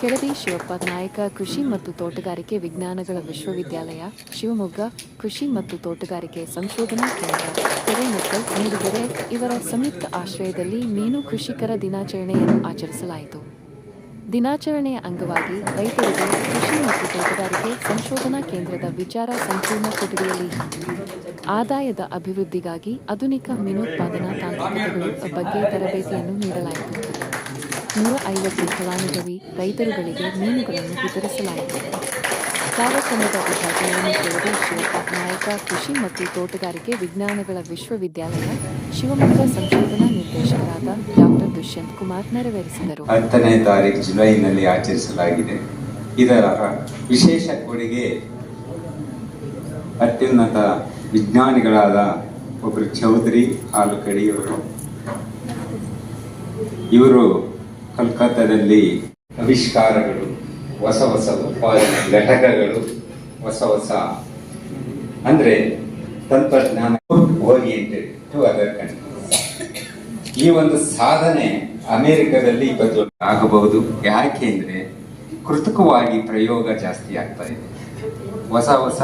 ಕೆಳದಿ ಶಿವಪ್ಪ ನಾಯಕ ಕೃಷಿ ಮತ್ತು ತೋಟಗಾರಿಕೆ ವಿಜ್ಞಾನಗಳ ವಿಶ್ವವಿದ್ಯಾಲಯ, ಶಿವಮೊಗ್ಗ ಕೃಷಿ ಮತ್ತು ತೋಟಗಾರಿಕೆ ಸಂಶೋಧನಾ ಕೇಂದ್ರ ಕೆರೆಮಕ್ಕಲ್ ಮೂಡಿಗೆರೆ ಇವರ ಸಂಯುಕ್ತ ಆಶ್ರಯದಲ್ಲಿ ಮೀನು ಕೃಷಿಕರ ದಿನಾಚರಣೆಯನ್ನು ಆಚರಿಸಲಾಯಿತು. ದಿನಾಚರಣೆಯ ಅಂಗವಾಗಿ ರೈತರಿಗೆ ಕೃಷಿ ಮತ್ತು ತೋಟಗಾರಿಕೆ ಸಂಶೋಧನಾ ಕೇಂದ್ರದ ವಿಚಾರ ಸಂಪೂರ್ಣ ಕೊಠಡಿಯಲ್ಲಿ ಆದಾಯದ ಅಭಿವೃದ್ಧಿಗಾಗಿ ಆಧುನಿಕ ಮೀನೋತ್ಪಾದನಾ ತಾಂತ್ರಿಕತೆಗಳ ಬಗ್ಗೆ ತರಬೇತಿಯನ್ನು ನೀಡಲಾಯಿತು. ನೂರ ಐವತ್ತು ಫಲಾನುಭವಿ ರೈತರುಗಳಿಗೆ ಮೀನುಗಳನ್ನು ವಿತರಿಸಲಾಯಿತು. ಕಾರ್ಯಕ್ರಮದ ಉದ್ಘಾಟನೆಯನ್ನು ಶಿವಪ್ಪ, ನಾಯಕ, ಕೃಷಿ ಮತ್ತು ತೋಟಗಾರಿಕೆ ವಿಜ್ಞಾನಗಳ ವಿಶ್ವವಿದ್ಯಾಲಯ ಶಿವಮೊಗ್ಗ ಸಂಶೋಧನಾ ನಿರ್ದೇಶಕರಾದ ಡಾಕ್ಟರ್ ದುಷ್ಯಂತ್ ಕುಮಾರ್ ನೆರವೇರಿಸಿದರು. ಹತ್ತನೇ ತಾರೀಕು ಜುಲೈನಲ್ಲಿ ಆಚರಿಸಲಾಗಿದೆ. ಇದರ ವಿಶೇಷ ಕೊಡುಗೆ ಅತ್ಯುನ್ನತ ವಿಜ್ಞಾನಿಗಳಾದ ಒಬ್ಬರು ಚೌಧರಿ ಆಲುಕಡಿಯವರು ಇವರು ಕಲ್ಕತ್ತಾದಲ್ಲಿ ಆವಿಷ್ಕಾರಗಳು, ಹೊಸ ಹೊಸ ಘಟಕಗಳು, ಹೊಸ ಹೊಸ, ಅಂದ್ರೆ ತಂತ್ರಜ್ಞಾನ ಓರಿಯೆಂಟೆಡ್ ಟು ಅದರ್ ಕಂಟ್ರೀಸ್. ಈ ಒಂದು ಸಾಧನೆ ಅಮೆರಿಕದಲ್ಲಿ ಇವತ್ತು ಆಗಬಹುದು. ಯಾಕೆಂದ್ರೆ ಕೃತಕವಾಗಿ ಪ್ರಯೋಗ ಜಾಸ್ತಿ ಆಗ್ತಾ ಇದೆ. ಹೊಸ ಹೊಸ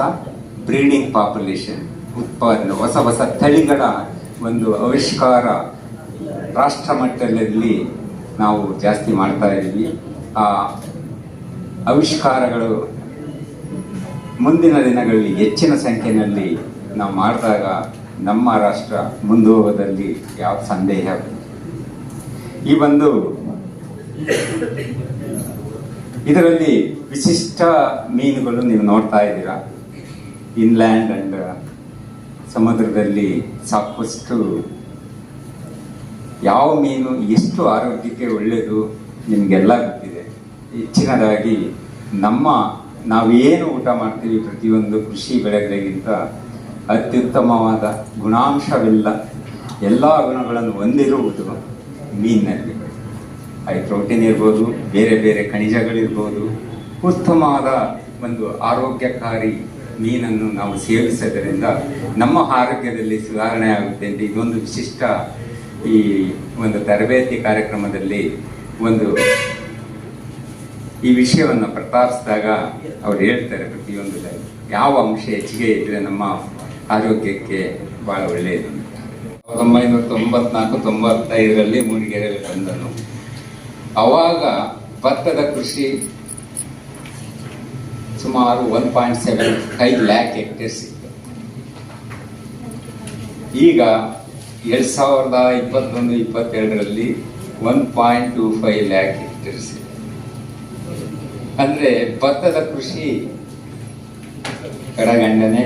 ಬ್ರೀಡಿಂಗ್ ಪಾಪ್ಯುಲೇಷನ್ ಉತ್ಪಾದನೆ ಹೊಸ ಹೊಸ ತಳಿಗಳ ಒಂದು ಆವಿಷ್ಕಾರ ರಾಷ್ಟ್ರ ಮಟ್ಟದಲ್ಲಿ ನಾವು ಜಾಸ್ತಿ ಮಾಡ್ತಾ ಇದ್ದೀವಿ. ಆ ಆವಿಷ್ಕಾರಗಳು ಮುಂದಿನ ದಿನಗಳಲ್ಲಿ, ಹೆಚ್ಚಿನ ಸಂಖ್ಯೆಯಲ್ಲಿ ನಾವು ಮಾಡಿದಾಗ ನಮ್ಮ ರಾಷ್ಟ್ರ ಮುಂದೋಗದಲ್ಲಿ ಯಾವ ಸಂದೇಹ ಈ ಒಂದು ಇದರಲ್ಲಿ ವಿಶಿಷ್ಟ ಮೀನುಗಳು ನೀವು ನೋಡ್ತಾ ಇದ್ದೀರಾ. ಇನ್ಲ್ಯಾಂಡ್ ಅಂಡ್ ಸಮುದ್ರದಲ್ಲಿ ಸಾಕಷ್ಟು ಯಾವ ಮೀನು ಎಷ್ಟು ಆರೋಗ್ಯಕ್ಕೆ ಒಳ್ಳೆಯದು ನಿಮಗೆಲ್ಲ ಗೊತ್ತಿದೆ. ಹೆಚ್ಚಿನದಾಗಿ ನಮ್ಮ ನಾವೇನು ಊಟ ಮಾಡ್ತೀವಿ ಪ್ರತಿಯೊಂದು ಕೃಷಿ ಬೆಳೆಗಳಿಗಿಂತ ಅತ್ಯುತ್ತಮವಾದ ಗುಣಾಂಶವಿಲ್ಲ. ಎಲ್ಲ ಗುಣಗಳನ್ನು ಹೊಂದಿರುವುದು ಮೀನಿನಲ್ಲಿ. ಹೈ ಪ್ರೋಟೀನ್ ಇರ್ಬೋದು, ಬೇರೆ ಬೇರೆ ಖನಿಜಗಳಿರ್ಬೋದು. ಉತ್ತಮವಾದ ಒಂದು ಆರೋಗ್ಯಕಾರಿ ಮೀನನ್ನು ನಾವು ಸೇವಿಸೋದರಿಂದ ನಮ್ಮ ಆರೋಗ್ಯದಲ್ಲಿ ಸುಧಾರಣೆ ಆಗುತ್ತೆ ಅಂತ ಇದೊಂದು ವಿಶಿಷ್ಟ ಈ ಒಂದು ತರಬೇತಿ ಕಾರ್ಯಕ್ರಮದಲ್ಲಿ ಒಂದು ಈ ವಿಷಯವನ್ನು ಪ್ರತಾಪಿಸಿದಾಗ ಅವ್ರು ಹೇಳ್ತಾರೆ ಪ್ರತಿಯೊಂದು ಯಾವ ಅಂಶ ಹೆಚ್ಚಿಗೆ ಇದ್ರೆ ನಮ್ಮ ಆರೋಗ್ಯಕ್ಕೆ ಬಹಳ ಒಳ್ಳೆಯದು ಸಾವಿರದ ಒಂಬೈನೂರ ತೊಂಬತ್ನಾಲ್ಕು ತೊಂಬತ್ತೈದರಲ್ಲಿ ಮೂಡಿಗೆರೆಯಲ್ಲಿ ಬಂದನು. ಅವಾಗ ಭತ್ತದ ಕೃಷಿ ಸುಮಾರು one point seven five lakh hectares ಇತ್ತು. ಈಗ ಎರಡ್ ಸಾವಿರದ ಇಪ್ಪತ್ತೊಂದು, ಇಪ್ಪತ್ತೆರಡರಲ್ಲಿ one point two five lakh hectares ಅಂದ್ರೆ ಭತ್ತದ ಕೃಷಿ ಕಡಗಂಡನೆ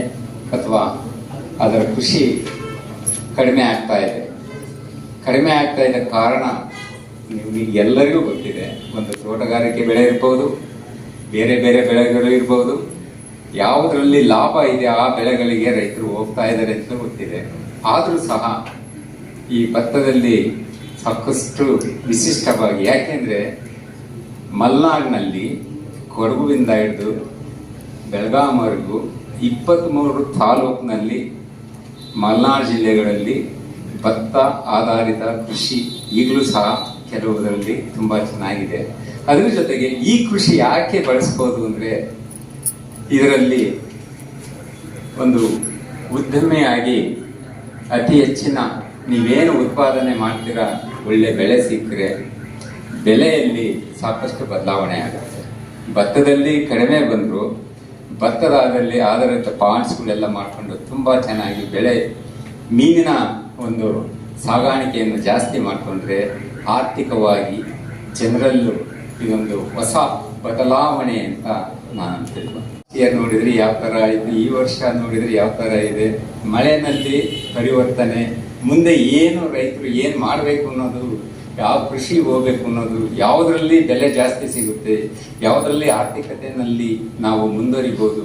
ಅಥವಾ ಅದರ ಕೃಷಿ ಕಡಿಮೆ ಆಗ್ತಾ ಇದೆ. ಕಡಿಮೆ ಆಗ್ತಾ ಇದ್ದ ಕಾರಣ ಎಲ್ಲರಿಗೂ ಗೊತ್ತಿದೆ. ಒಂದು ತೋಟಗಾರಿಕೆ ಬೆಳೆ ಇರ್ಬೋದು, ಬೇರೆ ಬೇರೆ ಬೆಳೆಗಳು ಇರ್ಬೋದು. ಯಾವುದರಲ್ಲಿ ಲಾಭ ಇದೆ ಆ ಬೆಳೆಗಳಿಗೆ ರೈತರು ಹೋಗ್ತಾ ಇದ್ದಾರೆ ಅಂತ ಗೊತ್ತಿದೆ. ಆದರೂ ಸಹ ಈ ಭತ್ತದಲ್ಲಿ ಸಾಕಷ್ಟು ವಿಶಿಷ್ಟವಾಗಿ, ಯಾಕೆಂದ್ರೆ ಮಲ್ನಾಡಿನಲ್ಲಿ ಕೊಡಗುವಿಂದ ಹಿಡಿದು ಬೆಳಗಾಂವರೆಗೂ ಇಪ್ಪತ್ತ್ಮೂರು ತಾಲೂಕಿನಲ್ಲಿ ಮಲ್ನಾಡು ಜಿಲ್ಲೆಗಳಲ್ಲಿ ಭತ್ತ ಆಧಾರಿತ ಕೃಷಿ ಈಗಲೂ ಸಹ ಕೆಲವುದರಲ್ಲಿ ತುಂಬ ಚೆನ್ನಾಗಿದೆ. ಅದರ ಜೊತೆಗೆ ಈ ಕೃಷಿ ಯಾಕೆ ಬಳಸ್ಬೋದು ಅಂದರೆ ಇದರಲ್ಲಿ ಒಂದು ಉದ್ಯಮಿಯಾಗಿ ಅತಿ ಹೆಚ್ಚಿನ ನೀವೇನು ಉತ್ಪಾದನೆ ಮಾಡ್ತೀರಾ, ಒಳ್ಳೆ ಬೆಳೆ ಸಿಕ್ಕರೆ, ಬೆಲೆಯಲ್ಲಿ ಸಾಕಷ್ಟು ಬದಲಾವಣೆ ಆಗುತ್ತೆ. ಭತ್ತದಲ್ಲಿ ಕಡಿಮೆ ಬಂದರೂ ಭತ್ತದಲ್ಲಿ ಆಧಾರಿತ ಪಾಂಡ್ಸ್ಗಳೆಲ್ಲ ಮಾಡಿಕೊಂಡು ತುಂಬ ಚೆನ್ನಾಗಿ ಬೆಳೆ, ಮೀನಿನ ಒಂದು ಸಾಗಾಣಿಕೆಯನ್ನು ಜಾಸ್ತಿ ಮಾಡಿಕೊಂಡ್ರೆ ಆರ್ಥಿಕವಾಗಿ ಜನರಲ್ಲೂ ಇದೊಂದು ಹೊಸ ಬದಲಾವಣೆ ಅಂತ ನಾನು ತಿಳ್ಕೊಂಡು. ನೋಡಿದ್ರೆ ಯಾವ ಥರ ಇದೆ ಈ ವರ್ಷ ನೋಡಿದರೆ ಯಾವ ಥರ ಇದೆ ಮಳೆಯಲ್ಲಿ ಪರಿವರ್ತನೆ ಮುಂದೆ ಏನು ರೈತರು ಏನು ಮಾಡಬೇಕು ಅನ್ನೋದು, ಯಾವ ಕೃಷಿ ಹೋಗ್ಬೇಕು ಅನ್ನೋದು, ಯಾವುದರಲ್ಲಿ ಬೆಲೆ ಜಾಸ್ತಿ ಸಿಗುತ್ತೆ, ಯಾವುದರಲ್ಲಿ ಆರ್ಥಿಕತೆಯಲ್ಲಿ ನಾವು ಮುಂದುವರಿಬೋದು,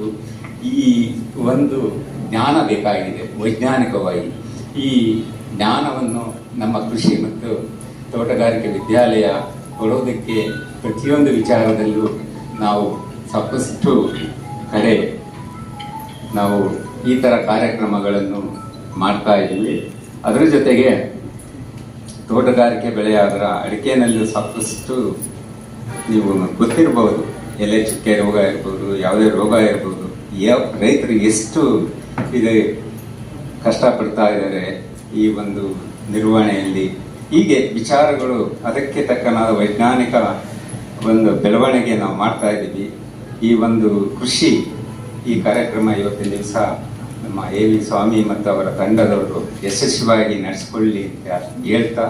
ಈ ಒಂದು ಜ್ಞಾನ ಬೇಕಾಗಿದೆ, ವೈಜ್ಞಾನಿಕವಾಗಿ. ಈ ಜ್ಞಾನವನ್ನು ನಮ್ಮ ಕೃಷಿ ಮತ್ತು ತೋಟಗಾರಿಕೆ ವಿದ್ಯಾಲಯ ಕೊಡೋದಕ್ಕೆ ಪ್ರತಿಯೊಂದು ವಿಚಾರದಲ್ಲೂ ನಾವು ಸಾಕಷ್ಟು ಕಡೆ ನಾವು ಈ ಥರ ಕಾರ್ಯಕ್ರಮಗಳನ್ನು ಮಾಡ್ತಾ ಇದ್ದೀವಿ. ಅದರ ಜೊತೆಗೆ ತೋಟಗಾರಿಕೆ ಬೆಳೆಯಾದ್ರ ಅಡಿಕೆಯಲ್ಲಿ ಸಾಕಷ್ಟು ನೀವು ಗೊತ್ತಿರಬಹುದು, ಎಲೆ ಚುಕ್ಕೆ ರೋಗ ಇರ್ಬೋದು, ಯಾವುದೇ ರೋಗ ಇರ್ಬೋದು, ಯಾವ ರೈತರು ಎಷ್ಟು ಇದೆ, ಕಷ್ಟಪಡ್ತಾ ಇದ್ದಾರೆ ಈ ಒಂದು ನಿರ್ವಹಣೆಯಲ್ಲಿ. ಹೀಗೆ ವಿಚಾರಗಳು ಅದಕ್ಕೆ ತಕ್ಕನಾದ ವೈಜ್ಞಾನಿಕ ಒಂದು ಬೆಳವಣಿಗೆ ನಾವು ಮಾಡ್ತಾ ಇದ್ದೀವಿ. ಈ ಒಂದು ಕೃಷಿ ಈ ಕಾರ್ಯಕ್ರಮ ಇವತ್ತಿನ ದಿವಸ ನಮ್ಮ ಎ ವಿ ಸ್ವಾಮಿ ಮತ್ತು ಅವರ ತಂಡದವರು ಯಶಸ್ವಿಯಾಗಿ ನಡೆಸಿಕೊಳ್ಳಿ ಅಂತ ಹೇಳ್ತಾ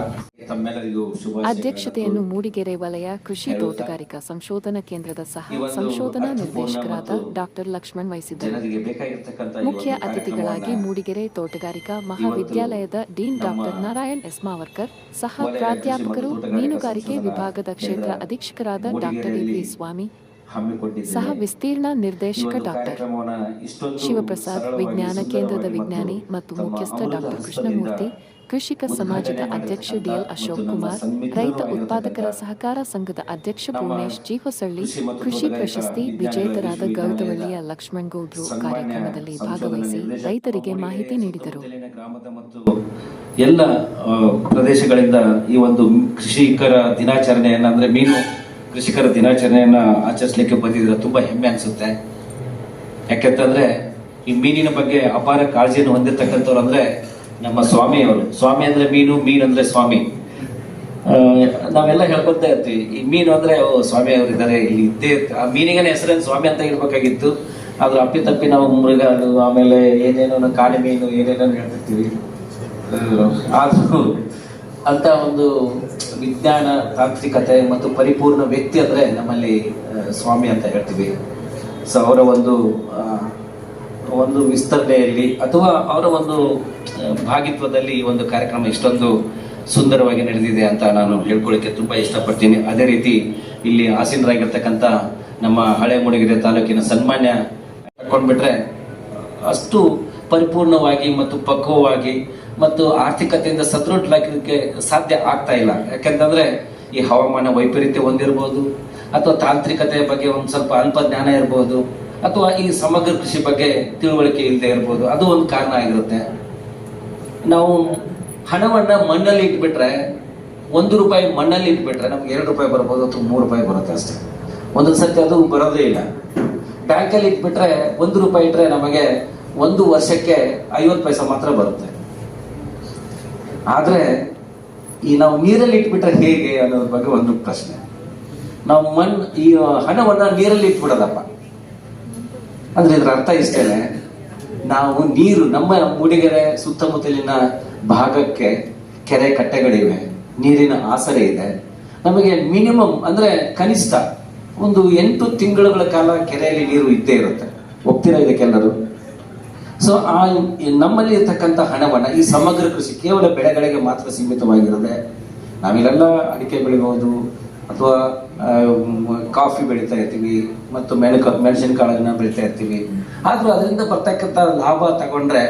ಅಧ್ಯಕ್ಷತೆಯನ್ನು ಮೂಡಿಗೆರೆ ವಲಯ ಕೃಷಿ ತೋಟಗಾರಿಕಾ ಸಂಶೋಧನಾ ಕೇಂದ್ರದ ಸಹ ಸಂಶೋಧನಾ ನಿರ್ದೇಶಕರಾದ ಡಾಕ್ಟರ್ ಲಕ್ಷ್ಮಣ್ ವಹಿಸಿದ್ದರು ಮುಖ್ಯ ಅತಿಥಿಗಳಾಗಿ ಮೂಡಿಗೆರೆ ತೋಟಗಾರಿಕಾ ಮಹಾವಿದ್ಯಾಲಯದ ಡೀನ್ ಡಾಕ್ಟರ್ ನಾರಾಯಣ್ ಎಸ್ಮಾವರ್ಕರ್ ಸಹ ಪ್ರಾಧ್ಯಾಪಕರು ಮೀನುಗಾರಿಕೆ ವಿಭಾಗದ ಕ್ಷೇತ್ರ ಅಧೀಕ್ಷಕರಾದ ಡಾಕ್ಟರ್ ಎ ಸ್ವಾಮಿ. ಸಹ ವಿಸ್ತೀರ್ಣ ನಿರ್ದೇಶಕ ಡಾಕ್ಟರ್ ಶಿವಪ್ರಸಾದ್ ವಿಜ್ಞಾನ ಕೇಂದ್ರದ ವಿಜ್ಞಾನಿ ಮತ್ತು ಮುಖ್ಯಸ್ಥ ಡಾಕ್ಟರ್ ಕೃಷ್ಣಮೂರ್ತಿ ಕೃಷಿಕ ಸಮಾಜದ ಅಧ್ಯಕ್ಷ ಡಿಎಲ್ ಅಶೋಕ್ ಕುಮಾರ್ ರೈತ ಉತ್ಪಾದಕರ ಸಹಕಾರ ಸಂಘದ ಅಧ್ಯಕ್ಷ ಪೂರ್ಣೇಶ್ ಜಿ ಹೊಸಳ್ಳಿ ಕೃಷಿ ಪ್ರಶಸ್ತಿ ವಿಜೇತರಾದ ಗೌತವಳ್ಳಿಯ ಲಕ್ಷ್ಮಣ್ ಗೌಡ್ರು ಕಾರ್ಯಕ್ರಮದಲ್ಲಿ ಭಾಗವಹಿಸಿ ರೈತರಿಗೆ ಮಾಹಿತಿ ನೀಡಿದರು. ಎಲ್ಲ ಪ್ರದೇಶಗಳಿಂದ ಈ ಒಂದು ಕೃಷಿಕರ ದಿನಾಚರಣೆಯನ್ನ ಅಂದ್ರೆ ಮೀನು ಕೃಷಿಕರ ದಿನಾಚರಣೆಯನ್ನ ಆಚರಿಸಲಿಕ್ಕೆ ಬಂದಿದ್ರೆ ತುಂಬಾ ಹೆಮ್ಮೆ ಅನ್ಸುತ್ತೆ. ಯಾಕೆಂತಂದ್ರೆ ಈ ಮೀನಿನ ಬಗ್ಗೆ ಅಪಾರ ಕಾಳಜಿಯನ್ನು ಹೊಂದಿರತಕ್ಕಂಥವ್ರು ಅಂದ್ರೆ ನಮ್ಮ ಸ್ವಾಮಿಯವರು ಸ್ವಾಮಿ ಅಂದ್ರೆ ಮೀನು ಮೀನು ಅಂದ್ರೆ ಸ್ವಾಮಿ. ನಾವೆಲ್ಲ ಹೇಳ್ಕೊತಾ ಇರ್ತೀವಿ. ಈ ಮೀನು ಅಂದ್ರೆ, ಓ, ಸ್ವಾಮಿ ಅವರು ಇದ್ದಾರೆ ಇಲ್ಲಿ ಇದ್ದೇ ಆ ಮೀನಿಗೇನೆ ಹೆಸರೇನು ಸ್ವಾಮಿ ಅಂತ ಇರ್ಬೇಕಾಗಿತ್ತು ಆದ್ರೆ ಅಪ್ಪಿ ತಪ್ಪಿ ನಾವು ಮೃಗಾಲು ಆಮೇಲೆ ಏನೇನೋ ಕಾಳಿ ಮೀನು, ಏನೇನೋ ಹೇಳ್ತಿರ್ತೀವಿ. ಆದ್ರೂ ಅಂತ ಒಂದು ವಿಜ್ಞಾನ, ತಾಂತ್ರಿಕತೆ ಮತ್ತು ಪರಿಪೂರ್ಣ ವ್ಯಕ್ತಿ ಅಂದ್ರೆ ನಮ್ಮಲ್ಲಿ ಸ್ವಾಮಿ ಅಂತ ಹೇಳ್ತೀವಿ. ಸೊ ಅವರ ಒಂದು ಒಂದು ವಿಸ್ತರಣೆಯಲ್ಲಿ ಅಥವಾ ಅವರ ಒಂದು ಭಾಗಿತ್ವದಲ್ಲಿ ಈ ಒಂದು ಕಾರ್ಯಕ್ರಮ ಇಷ್ಟೊಂದು ಸುಂದರವಾಗಿ ನಡೆದಿದೆ ಅಂತ ನಾನು ಹೇಳ್ಕೊಳ್ಳಿಕ್ಕೆ ತುಂಬಾ ಇಷ್ಟಪಡ್ತೀನಿ. ಅದೇ ರೀತಿ ಇಲ್ಲಿ ಆಸೀನರಾಗಿರ್ತಕ್ಕಂಥ ನಮ್ಮ ಹಳೆ ಮೂಡಿಗೆರೆ ತಾಲೂಕಿನ ಸನ್ಮಾನ್ಯ ಕೊಂಡ್ಬಿಟ್ರೆ ಅಷ್ಟು ಪರಿಪೂರ್ಣವಾಗಿ ಮತ್ತು ಪಕ್ವವಾಗಿ ಮತ್ತು ಆರ್ಥಿಕತೆಯಿಂದ ಸದೃಢಲಾಗಲಿಕ್ಕೆ ಸಾಧ್ಯ ಆಗ್ತಾ ಇಲ್ಲ. ಯಾಕೆಂತಂದ್ರೆ ಈ ಹವಾಮಾನ ವೈಪರೀತ್ಯ ಹೊಂದಿರಬಹುದು ಅಥವಾ ತಾಂತ್ರಿಕತೆಯ ಬಗ್ಗೆ ಒಂದು ಸ್ವಲ್ಪ ಅಲ್ಪ ಜ್ಞಾನ ಇರಬಹುದು ಅಥವಾ ಈ ಸಮಗ್ರ ಕೃಷಿ ಬಗ್ಗೆ ತಿಳುವಳಿಕೆ ಇಲ್ಲದೆ ಇರಬಹುದು ಅದು ಒಂದು ಕಾರಣ ಆಗಿರುತ್ತೆ. ನಾವು ಹಣವನ್ನ ಮಣ್ಣಲ್ಲಿ ಇಟ್ಬಿಟ್ರೆ, ಒಂದು ರೂಪಾಯಿ ಮಣ್ಣಲ್ಲಿ ಇಟ್ಬಿಟ್ರೆ ನಮ್ಗೆ ಎರಡು ರೂಪಾಯಿ ಬರ್ಬೋದು ಅಥವಾ ಮೂರು ರೂಪಾಯಿ ಬರುತ್ತೆ ಅಷ್ಟೇ. ಒಂದೊಂದು ಸರ್ತಿ ಅದು ಬರೋದೇ ಇಲ್ಲ. ಬ್ಯಾಂಕಲ್ಲಿ ಇಟ್ಬಿಟ್ರೆ ಒಂದು ರೂಪಾಯಿ ಇಟ್ರೆ ನಮಗೆ ಒಂದು ವರ್ಷಕ್ಕೆ ಐವತ್ತು ಪೈಸೆ ಮಾತ್ರ ಬರುತ್ತೆ. ಆದ್ರೆ ಈ ನಾವು ನೀರಲ್ಲಿ ಇಟ್ಬಿಟ್ರೆ ಹೇಗೆ ಅನ್ನೋದ್ರ ಬಗ್ಗೆ ಒಂದು ಪ್ರಶ್ನೆ. ನಾವು ಮಣ್, ಈ ಹಣವನ್ನ ನೀರಲ್ಲಿ ಇಟ್ಬಿಡೋದಪ್ಪ. ಅಂದ್ರೆ ಇದ್ರ ಅರ್ಥ ಇಷ್ಟೇನೆ. ನಾವು ನೀರು, ನಮ್ಮ ಮೂಡಿಗೆರೆ ಸುತ್ತಮುತ್ತಲಿನ ಭಾಗಕ್ಕೆ ಕೆರೆ ಕಟ್ಟೆಗಳಿವೆ, ನೀರಿನ ಆಸರೆ ಇದೆ. ನಮಗೆ ಮಿನಿಮಮ್ ಅಂದ್ರೆ ಕನಿಷ್ಠ ಒಂದು ಎಂಟು ತಿಂಗಳುಗಳ ಕಾಲ ಕೆರೆಯಲ್ಲಿ ನೀರು ಇದ್ದೇ ಇರುತ್ತೆ. ಒಪ್ತೀರಾ ಇದಕ್ಕೆಲ್ಲರೂ ಸೊ ಆ ನಮ್ಮಲ್ಲಿ ಇರ್ತಕ್ಕಂಥ ಹಣವನ್ನ ಈ ಸಮಗ್ರ ಕೃಷಿ ಕೇವಲ ಬೆಳೆಗಳಿಗೆ ಮಾತ್ರ ಸೀಮಿತವಾಗಿರದೆ ನಾವಿಲ್ಲೆಲ್ಲ ಅಡಿಕೆ ಬೆಳಿಬಹುದು ಅಥವಾ ಕಾಫಿ ಬೆಳೀತಾ ಇರ್ತೀವಿ ಮತ್ತು ಮೆಣಕ, ಮೆಣಸಿನಕಾಳನ್ನ ಬೆಳೀತಾ ಇರ್ತೀವಿ. ಆದ್ರೂ ಅದರಿಂದ ಬರ್ತಕ್ಕಂಥ ಲಾಭ ತಗೊಂಡ್ರೆ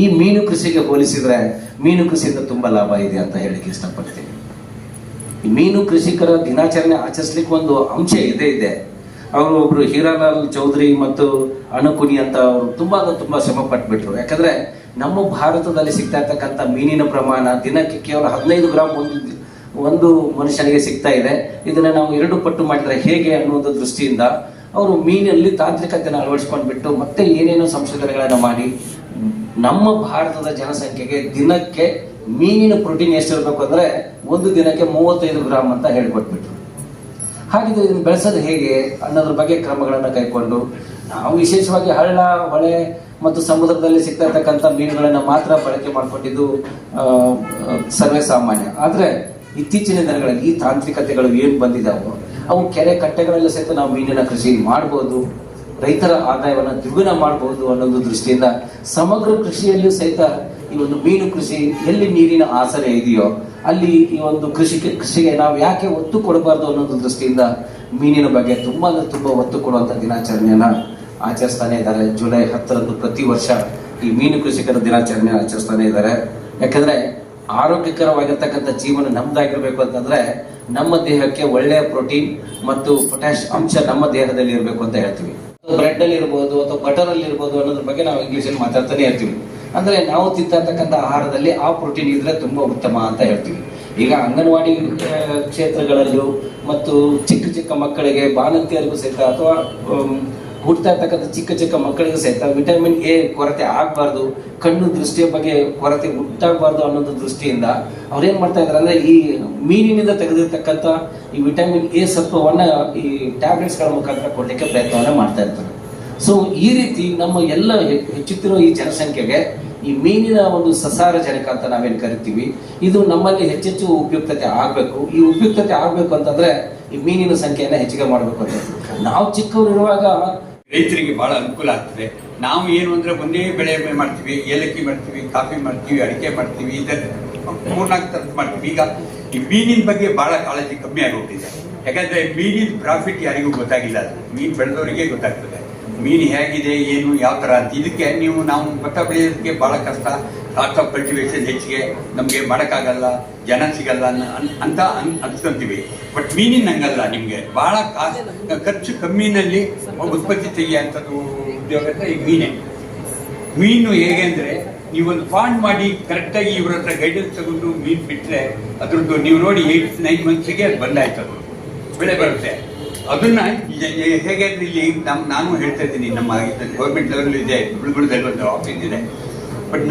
ಈ ಮೀನು ಕೃಷಿಗೆ ಹೋಲಿಸಿದ್ರೆ ಮೀನು ಕೃಷಿಯಿಂದ ತುಂಬಾ ಲಾಭ ಇದೆ ಅಂತ ಹೇಳಿಕ್ಕೆ ಇಷ್ಟಪಡ್ತೀನಿ. ಮೀನು ಕೃಷಿಕರ ದಿನಾಚರಣೆ ಆಚರಿಸ್ಲಿಕ್ಕೆ ಒಂದು ಅಂಶ ಇದೇ ಇದೆ. ಅವರು ಒಬ್ರು ಹೀರಾಲಾಲ್ ಚೌಧರಿ ಮತ್ತು ಅಣುಕುನಿ ಅಂತ ಅವರು ತುಂಬಾ ತುಂಬಾ ಶ್ರಮ ಪಟ್ಬಿಟ್ರು ಯಾಕಂದ್ರೆ ನಮ್ಮ ಭಾರತದಲ್ಲಿ ಸಿಗ್ತಾ ಇರ್ತಕ್ಕಂಥ ಮೀನಿನ ಪ್ರಮಾಣ ದಿನಕ್ಕೆ ಕೇವಲ ಹದಿನೈದು ಗ್ರಾಮ್ ಒಂದು ಒಂದು ಮನುಷ್ಯನಿಗೆ ಸಿಗ್ತಾ ಇದೆ. ಇದನ್ನ ನಾವು ಎರಡು ಪಟ್ಟು ಮಾಡಿದ್ರೆ ಹೇಗೆ ಅನ್ನುವಂಥ ದೃಷ್ಟಿಯಿಂದ ಅವರು ಮೀನಲ್ಲಿ ತಾಂತ್ರಿಕತೆಯನ್ನು ಅಳವಡಿಸ್ಕೊಂಡ್ಬಿಟ್ಟು ಮತ್ತೆ ಏನೇನೋ ಸಂಶೋಧನೆಗಳನ್ನು ಮಾಡಿ ನಮ್ಮ ಭಾರತದ ಜನಸಂಖ್ಯೆಗೆ ದಿನಕ್ಕೆ ಮೀನಿನ ಪ್ರೋಟೀನ್ ಎಷ್ಟಿರ್ಬೇಕು ಅಂದ್ರೆ ಒಂದು ದಿನಕ್ಕೆ ಮೂವತ್ತೈದು ಗ್ರಾಮ್ ಅಂತ ಹೇಳ್ಕೊಟ್ಬಿಟ್ರು. ಹಾಗಿದ್ರೆ ಇದನ್ನು ಬೆಳೆಸೋದು ಹೇಗೆ? ಅನ್ನೋದ್ರ ಬಗ್ಗೆ ಕ್ರಮಗಳನ್ನು ಕೈಕೊಂಡು, ನಾವು ವಿಶೇಷವಾಗಿ ಹಳ್ಳ ಹೊಳೆ ಮತ್ತು ಸಮುದ್ರದಲ್ಲಿ ಸಿಗ್ತಾ ಇರ್ತಕ್ಕಂಥ ಮೀನುಗಳನ್ನು ಮಾತ್ರ ಬಳಕೆ ಮಾಡಿಕೊಂಡಿದ್ದು ಸರ್ವೇ ಸಾಮಾನ್ಯ. ಆದ್ರೆ ಇತ್ತೀಚಿನ ದಿನಗಳಲ್ಲಿ ಈ ತಾಂತ್ರಿಕತೆಗಳು ಏನು ಬಂದಿದ್ದಾವೋ ಅವು ಕೆರೆ ಕಟ್ಟೆಗಳಲ್ಲೂ ಸಹಿತ ನಾವು ಮೀನಿನ ಕೃಷಿ ಮಾಡಬಹುದು ರೈತರ ಆದಾಯವನ್ನು ದ್ವಿಗುಣ ಮಾಡಬಹುದು ಅನ್ನೋದು ದೃಷ್ಟಿಯಿಂದ ಸಮಗ್ರ ಕೃಷಿಯಲ್ಲಿಯೂ ಸಹಿತ ಈ ಒಂದು ಮೀನು ಕೃಷಿ ಎಲ್ಲಿ ನೀರಿನ ಆಸರೆ ಇದೆಯೋ ಅಲ್ಲಿ ಈ ಒಂದು ಕೃಷಿಗೆ ಕೃಷಿಗೆ ನಾವು ಯಾಕೆ ಒತ್ತು ಕೊಡಬಾರ್ದು ಅನ್ನೋದು ದೃಷ್ಟಿಯಿಂದ ಮೀನಿನ ಬಗ್ಗೆ ತುಂಬಾ ಅಂದ್ರೆ ತುಂಬಾ ಒತ್ತು ಕೊಡುವಂತ ದಿನಾಚರಣೆಯನ್ನ ಆಚರಿಸ್ತಾನೆ ಇದ್ದಾರೆ. ಜುಲೈ ಹತ್ತರಂದು ಪ್ರತಿ ವರ್ಷ ಈ ಮೀನು ಕೃಷಿಕರ ದಿನಾಚರಣೆ ಆಚರಿಸ್ತಾನೆ ಇದ್ದಾರೆ. ಯಾಕಂದ್ರೆ ಆರೋಗ್ಯಕರವಾಗಿರ್ತಕ್ಕಂಥ ಜೀವನ ನಮ್ದಾಗಿರ್ಬೇಕು ಅಂತಂದ್ರೆ ನಮ್ಮ ದೇಹಕ್ಕೆ ಒಳ್ಳೆಯ ಪ್ರೋಟೀನ್ ಮತ್ತು ಪೊಟ್ಯಾಶ್ ಅಂಶ ನಮ್ಮ ದೇಹದಲ್ಲಿ ಇರಬೇಕು ಅಂತ ಹೇಳ್ತೀವಿ. ಬ್ರೆಡ್ ಅಲ್ಲಿ ಇರ್ಬೋದು ಅಥವಾ ಬಟರ್ ಅಲ್ಲಿ ಇರ್ಬೋದು ಅನ್ನೋದ್ರ ಬಗ್ಗೆ ನಾವು ಇಂಗ್ಲೀಷಲ್ಲಿ ಮಾತಾಡ್ತಾನೆ ಇರ್ತೀವಿ. ಅಂದ್ರೆ ನಾವು ತಿಂತಕ್ಕಂಥ ಆಹಾರದಲ್ಲಿ ಆ ಪ್ರೋಟೀನ್ ಇದ್ರೆ ತುಂಬಾ ಉತ್ತಮ ಅಂತ ಹೇಳ್ತೀವಿ. ಈಗ ಅಂಗನವಾಡಿ ಕ್ಷೇತ್ರಗಳಲ್ಲೂ ಮತ್ತು ಚಿಕ್ಕ ಚಿಕ್ಕ ಮಕ್ಕಳಿಗೆ ಬಾಣಂತಿಯರಿಗೂ ಸಹಿತ ಅಥವಾ ಹುಡ್ತಾ ಇರ್ತಕ್ಕಂಥ ಚಿಕ್ಕ ಚಿಕ್ಕ ಮಕ್ಕಳಿಗೂ ಸಹಿತ ವಿಟಮಿನ್ ಎ ಕೊರತೆ ಆಗಬಾರ್ದು, ಕಣ್ಣು ದೃಷ್ಟಿಯ ಬಗ್ಗೆ ಕೊರತೆ ಉಂಟಾಗಬಾರ್ದು ಅನ್ನೋದು ದೃಷ್ಟಿಯಿಂದ ಅವ್ರೇನ್ ಮಾಡ್ತಾ ಇದಾರೆ ಅಂದ್ರೆ ಈ ಮೀನಿನಿಂದ ತೆಗೆದಿರ್ತಕ್ಕಂಥ ಈ ವಿಟಮಿನ್ ಎ ಸತ್ವವನ್ನ ಈ ಟ್ಯಾಬ್ಲೆಟ್ಸ್ಗಳ ಮುಖಾಂತರ ಕೊಡ್ಲಿಕ್ಕೆ ಪ್ರಯತ್ನವನ್ನ ಮಾಡ್ತಾ ಇರ್ತಾರೆ. ಸೊ ಈ ರೀತಿ ನಮ್ಮ ಎಲ್ಲ ಹೆಚ್ಚುತ್ತಿರುವ ಹೆಚ್ಚುತ್ತಿರೋ ಈ ಜನಸಂಖ್ಯೆಗೆ ಈ ಮೀನಿನ ಒಂದು ಸಸಾರಜನಕ ಅಂತ ನಾವೇನು ಕರಿತೀವಿ, ಇದು ನಮ್ಮಲ್ಲಿ ಹೆಚ್ಚೆಚ್ಚು ಉಪಯುಕ್ತತೆ ಆಗಬೇಕು. ಈ ಉಪಯುಕ್ತತೆ ಆಗ್ಬೇಕು ಅಂತಂದ್ರೆ ಈ ಮೀನಿನ ಸಂಖ್ಯೆಯನ್ನ ಹೆಚ್ಚಿಗೆ ಮಾಡಬೇಕು ಅಂತ. ನಾವು ಚಿಕ್ಕವರು ಇರುವಾಗ ರೈತರಿಗೆ ಬಹಳ ಅನುಕೂಲ ಆಗ್ತದೆ. ನಾವು ಏನು ಅಂದ್ರೆ ಒಂದೇ ಬೆಳೆ ಮಾಡ್ತೀವಿ, ಏಲಕ್ಕಿ ಮಾಡ್ತೀವಿ, ಕಾಫಿ ಮಾಡ್ತೀವಿ, ಅಡಿಕೆ ಮಾಡ್ತೀವಿ ಇದನ್ನ ಮೂರ್ನಾಲ್ಕು ಥರದ್ದು ಮಾಡ್ತೀವಿ. ಈಗ ಈ ಮೀನಿನ ಬಗ್ಗೆ ಬಹಳ ಕಾಳಜಿ ಕಮ್ಮಿ ಆಗೋಗ್ತಿದೆ ಯಾಕಂದ್ರೆ ಮೀನಿನ ಪ್ರಾಫಿಟ್ ಯಾರಿಗೂ ಗೊತ್ತಾಗಿಲ್ಲ. ಮೀನ್ ಮೀನು ಬೆಳೆದವರಿಗೆ ಗೊತ್ತಾಗ್ತದೆ. ಮೀನು ಹೇಗಿದೆ, ಏನು, ಯಾವ ತರ ಅಂತ. ಇದಕ್ಕೆ ನೀವು, ನಾವು ಭತ್ತ ಬೆಳೆಯೋದಕ್ಕೆ ಬಹಳ ಕಷ್ಟ. ಕಾಸ್ಟ್ ಆಫ್ ಕಲ್ಟಿವೇಷನ್ ಹೆಚ್ಚಿಗೆ ನಮಗೆ ಮಾಡೋಕ್ಕಾಗಲ್ಲ, ಜನ ಸಿಗಲ್ಲ ಅಂತ ಅನ್- ಅನ್ಸ್ಕೊಂತೀವಿ. ಬಟ್ ಮೀನಿನ ಹಂಗಲ್ಲ ನಿಮಗೆ. ಬಹಳ ಕಾಸ್ಟ್ ಖರ್ಚು ಕಮ್ಮಿನಲ್ಲಿ ಉತ್ಪತ್ತಿ ತೆಗೆಯುವಂಥದ್ದು ಉದ್ಯೋಗ ಅಂದರೆ ಈ ಮೀನೇ. ಮೀನು ಹೇಗೆ ಅಂದರೆ, ನೀವೊಂದು ಫಾಂಡ್ ಮಾಡಿ ಕರೆಕ್ಟಾಗಿ ಇವ್ರ ಹತ್ರ ಗೈಡೆನ್ಸ್ ತಗೊಂಡು ಮೀನು ಬಿಟ್ಟರೆ ಅದ್ರದ್ದು ನೀವು ನೋಡಿ ಏಟ್ ನೈನ್ ಮಂತ್ಸಿಗೆ ಅದು ಬಂದಾಯ್ತು ಬೆಳೆ ಬರುತ್ತೆ. ಅದನ್ನ ಹೇಗೆ ಇಲ್ಲಿ ನಮ್ ನಾನು ಹೇಳ್ತಾ ಇದ್ದೀನಿ, ನಮ್ಮ ಗೌರ್ಮೆಂಟ್ ಲೆವೆಲ್ ಇದೆ ಗುಳ್ಗುಳದಲ್ಲಿ ಒಂದು ಆಫೀಸ್ ಇದೆ. ಬಟ್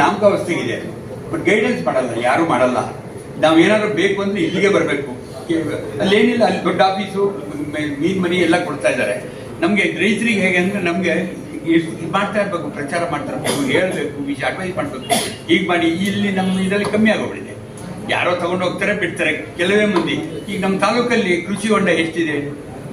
ಇದೆ ಬಟ್ ಗೈಡೆನ್ಸ್ ಮಾಡಲ್ಲ, ಯಾರು ಮಾಡಲ್ಲ. ನಾವು ಏನಾದ್ರು ಬೇಕು ಅಂದ್ರೆ ಇಲ್ಲಿಗೆ ಬರಬೇಕು. ಅಲ್ಲೇನಿಲ್ಲ, ಅಲ್ಲಿ ದೊಡ್ಡ ಆಫೀಸು ಮೀನ್ ಮನಿ ಎಲ್ಲ ಕೊಡ್ತಾ ಇದ್ದಾರೆ. ನಮ್ಗೆ ರೈತರಿಗೆ ಹೇಗೆ ಅಂದ್ರೆ ನಮ್ಗೆ ಮಾಡ್ತಾ ಇರ್ಬೇಕು, ಪ್ರಚಾರ ಮಾಡ್ತಾ ಇರ್ಬೇಕು ಹೇಳ್ಬೇಕು ವಿಷಯ ಅಡ್ವೈಸ್ ಮಾಡ್ಬೇಕು. ಈಗ ಮಾಡಿ ಇಲ್ಲಿ ನಮ್ಮ ಇದರಲ್ಲಿ ಕಮ್ಮಿ ಆಗೋಗ್ಬಿಟ್ಟಿದೆ. ಯಾರೋ ತಗೊಂಡು ಹೋಗ್ತಾರೆ, ಬಿಡ್ತಾರೆ, ಕೆಲವೇ ಮಂದಿ. ಈಗ ನಮ್ಮ ತಾಲೂಕಲ್ಲಿ ಕೃಷಿ ಹೊಂಡ ಎಷ್ಟಿದೆ?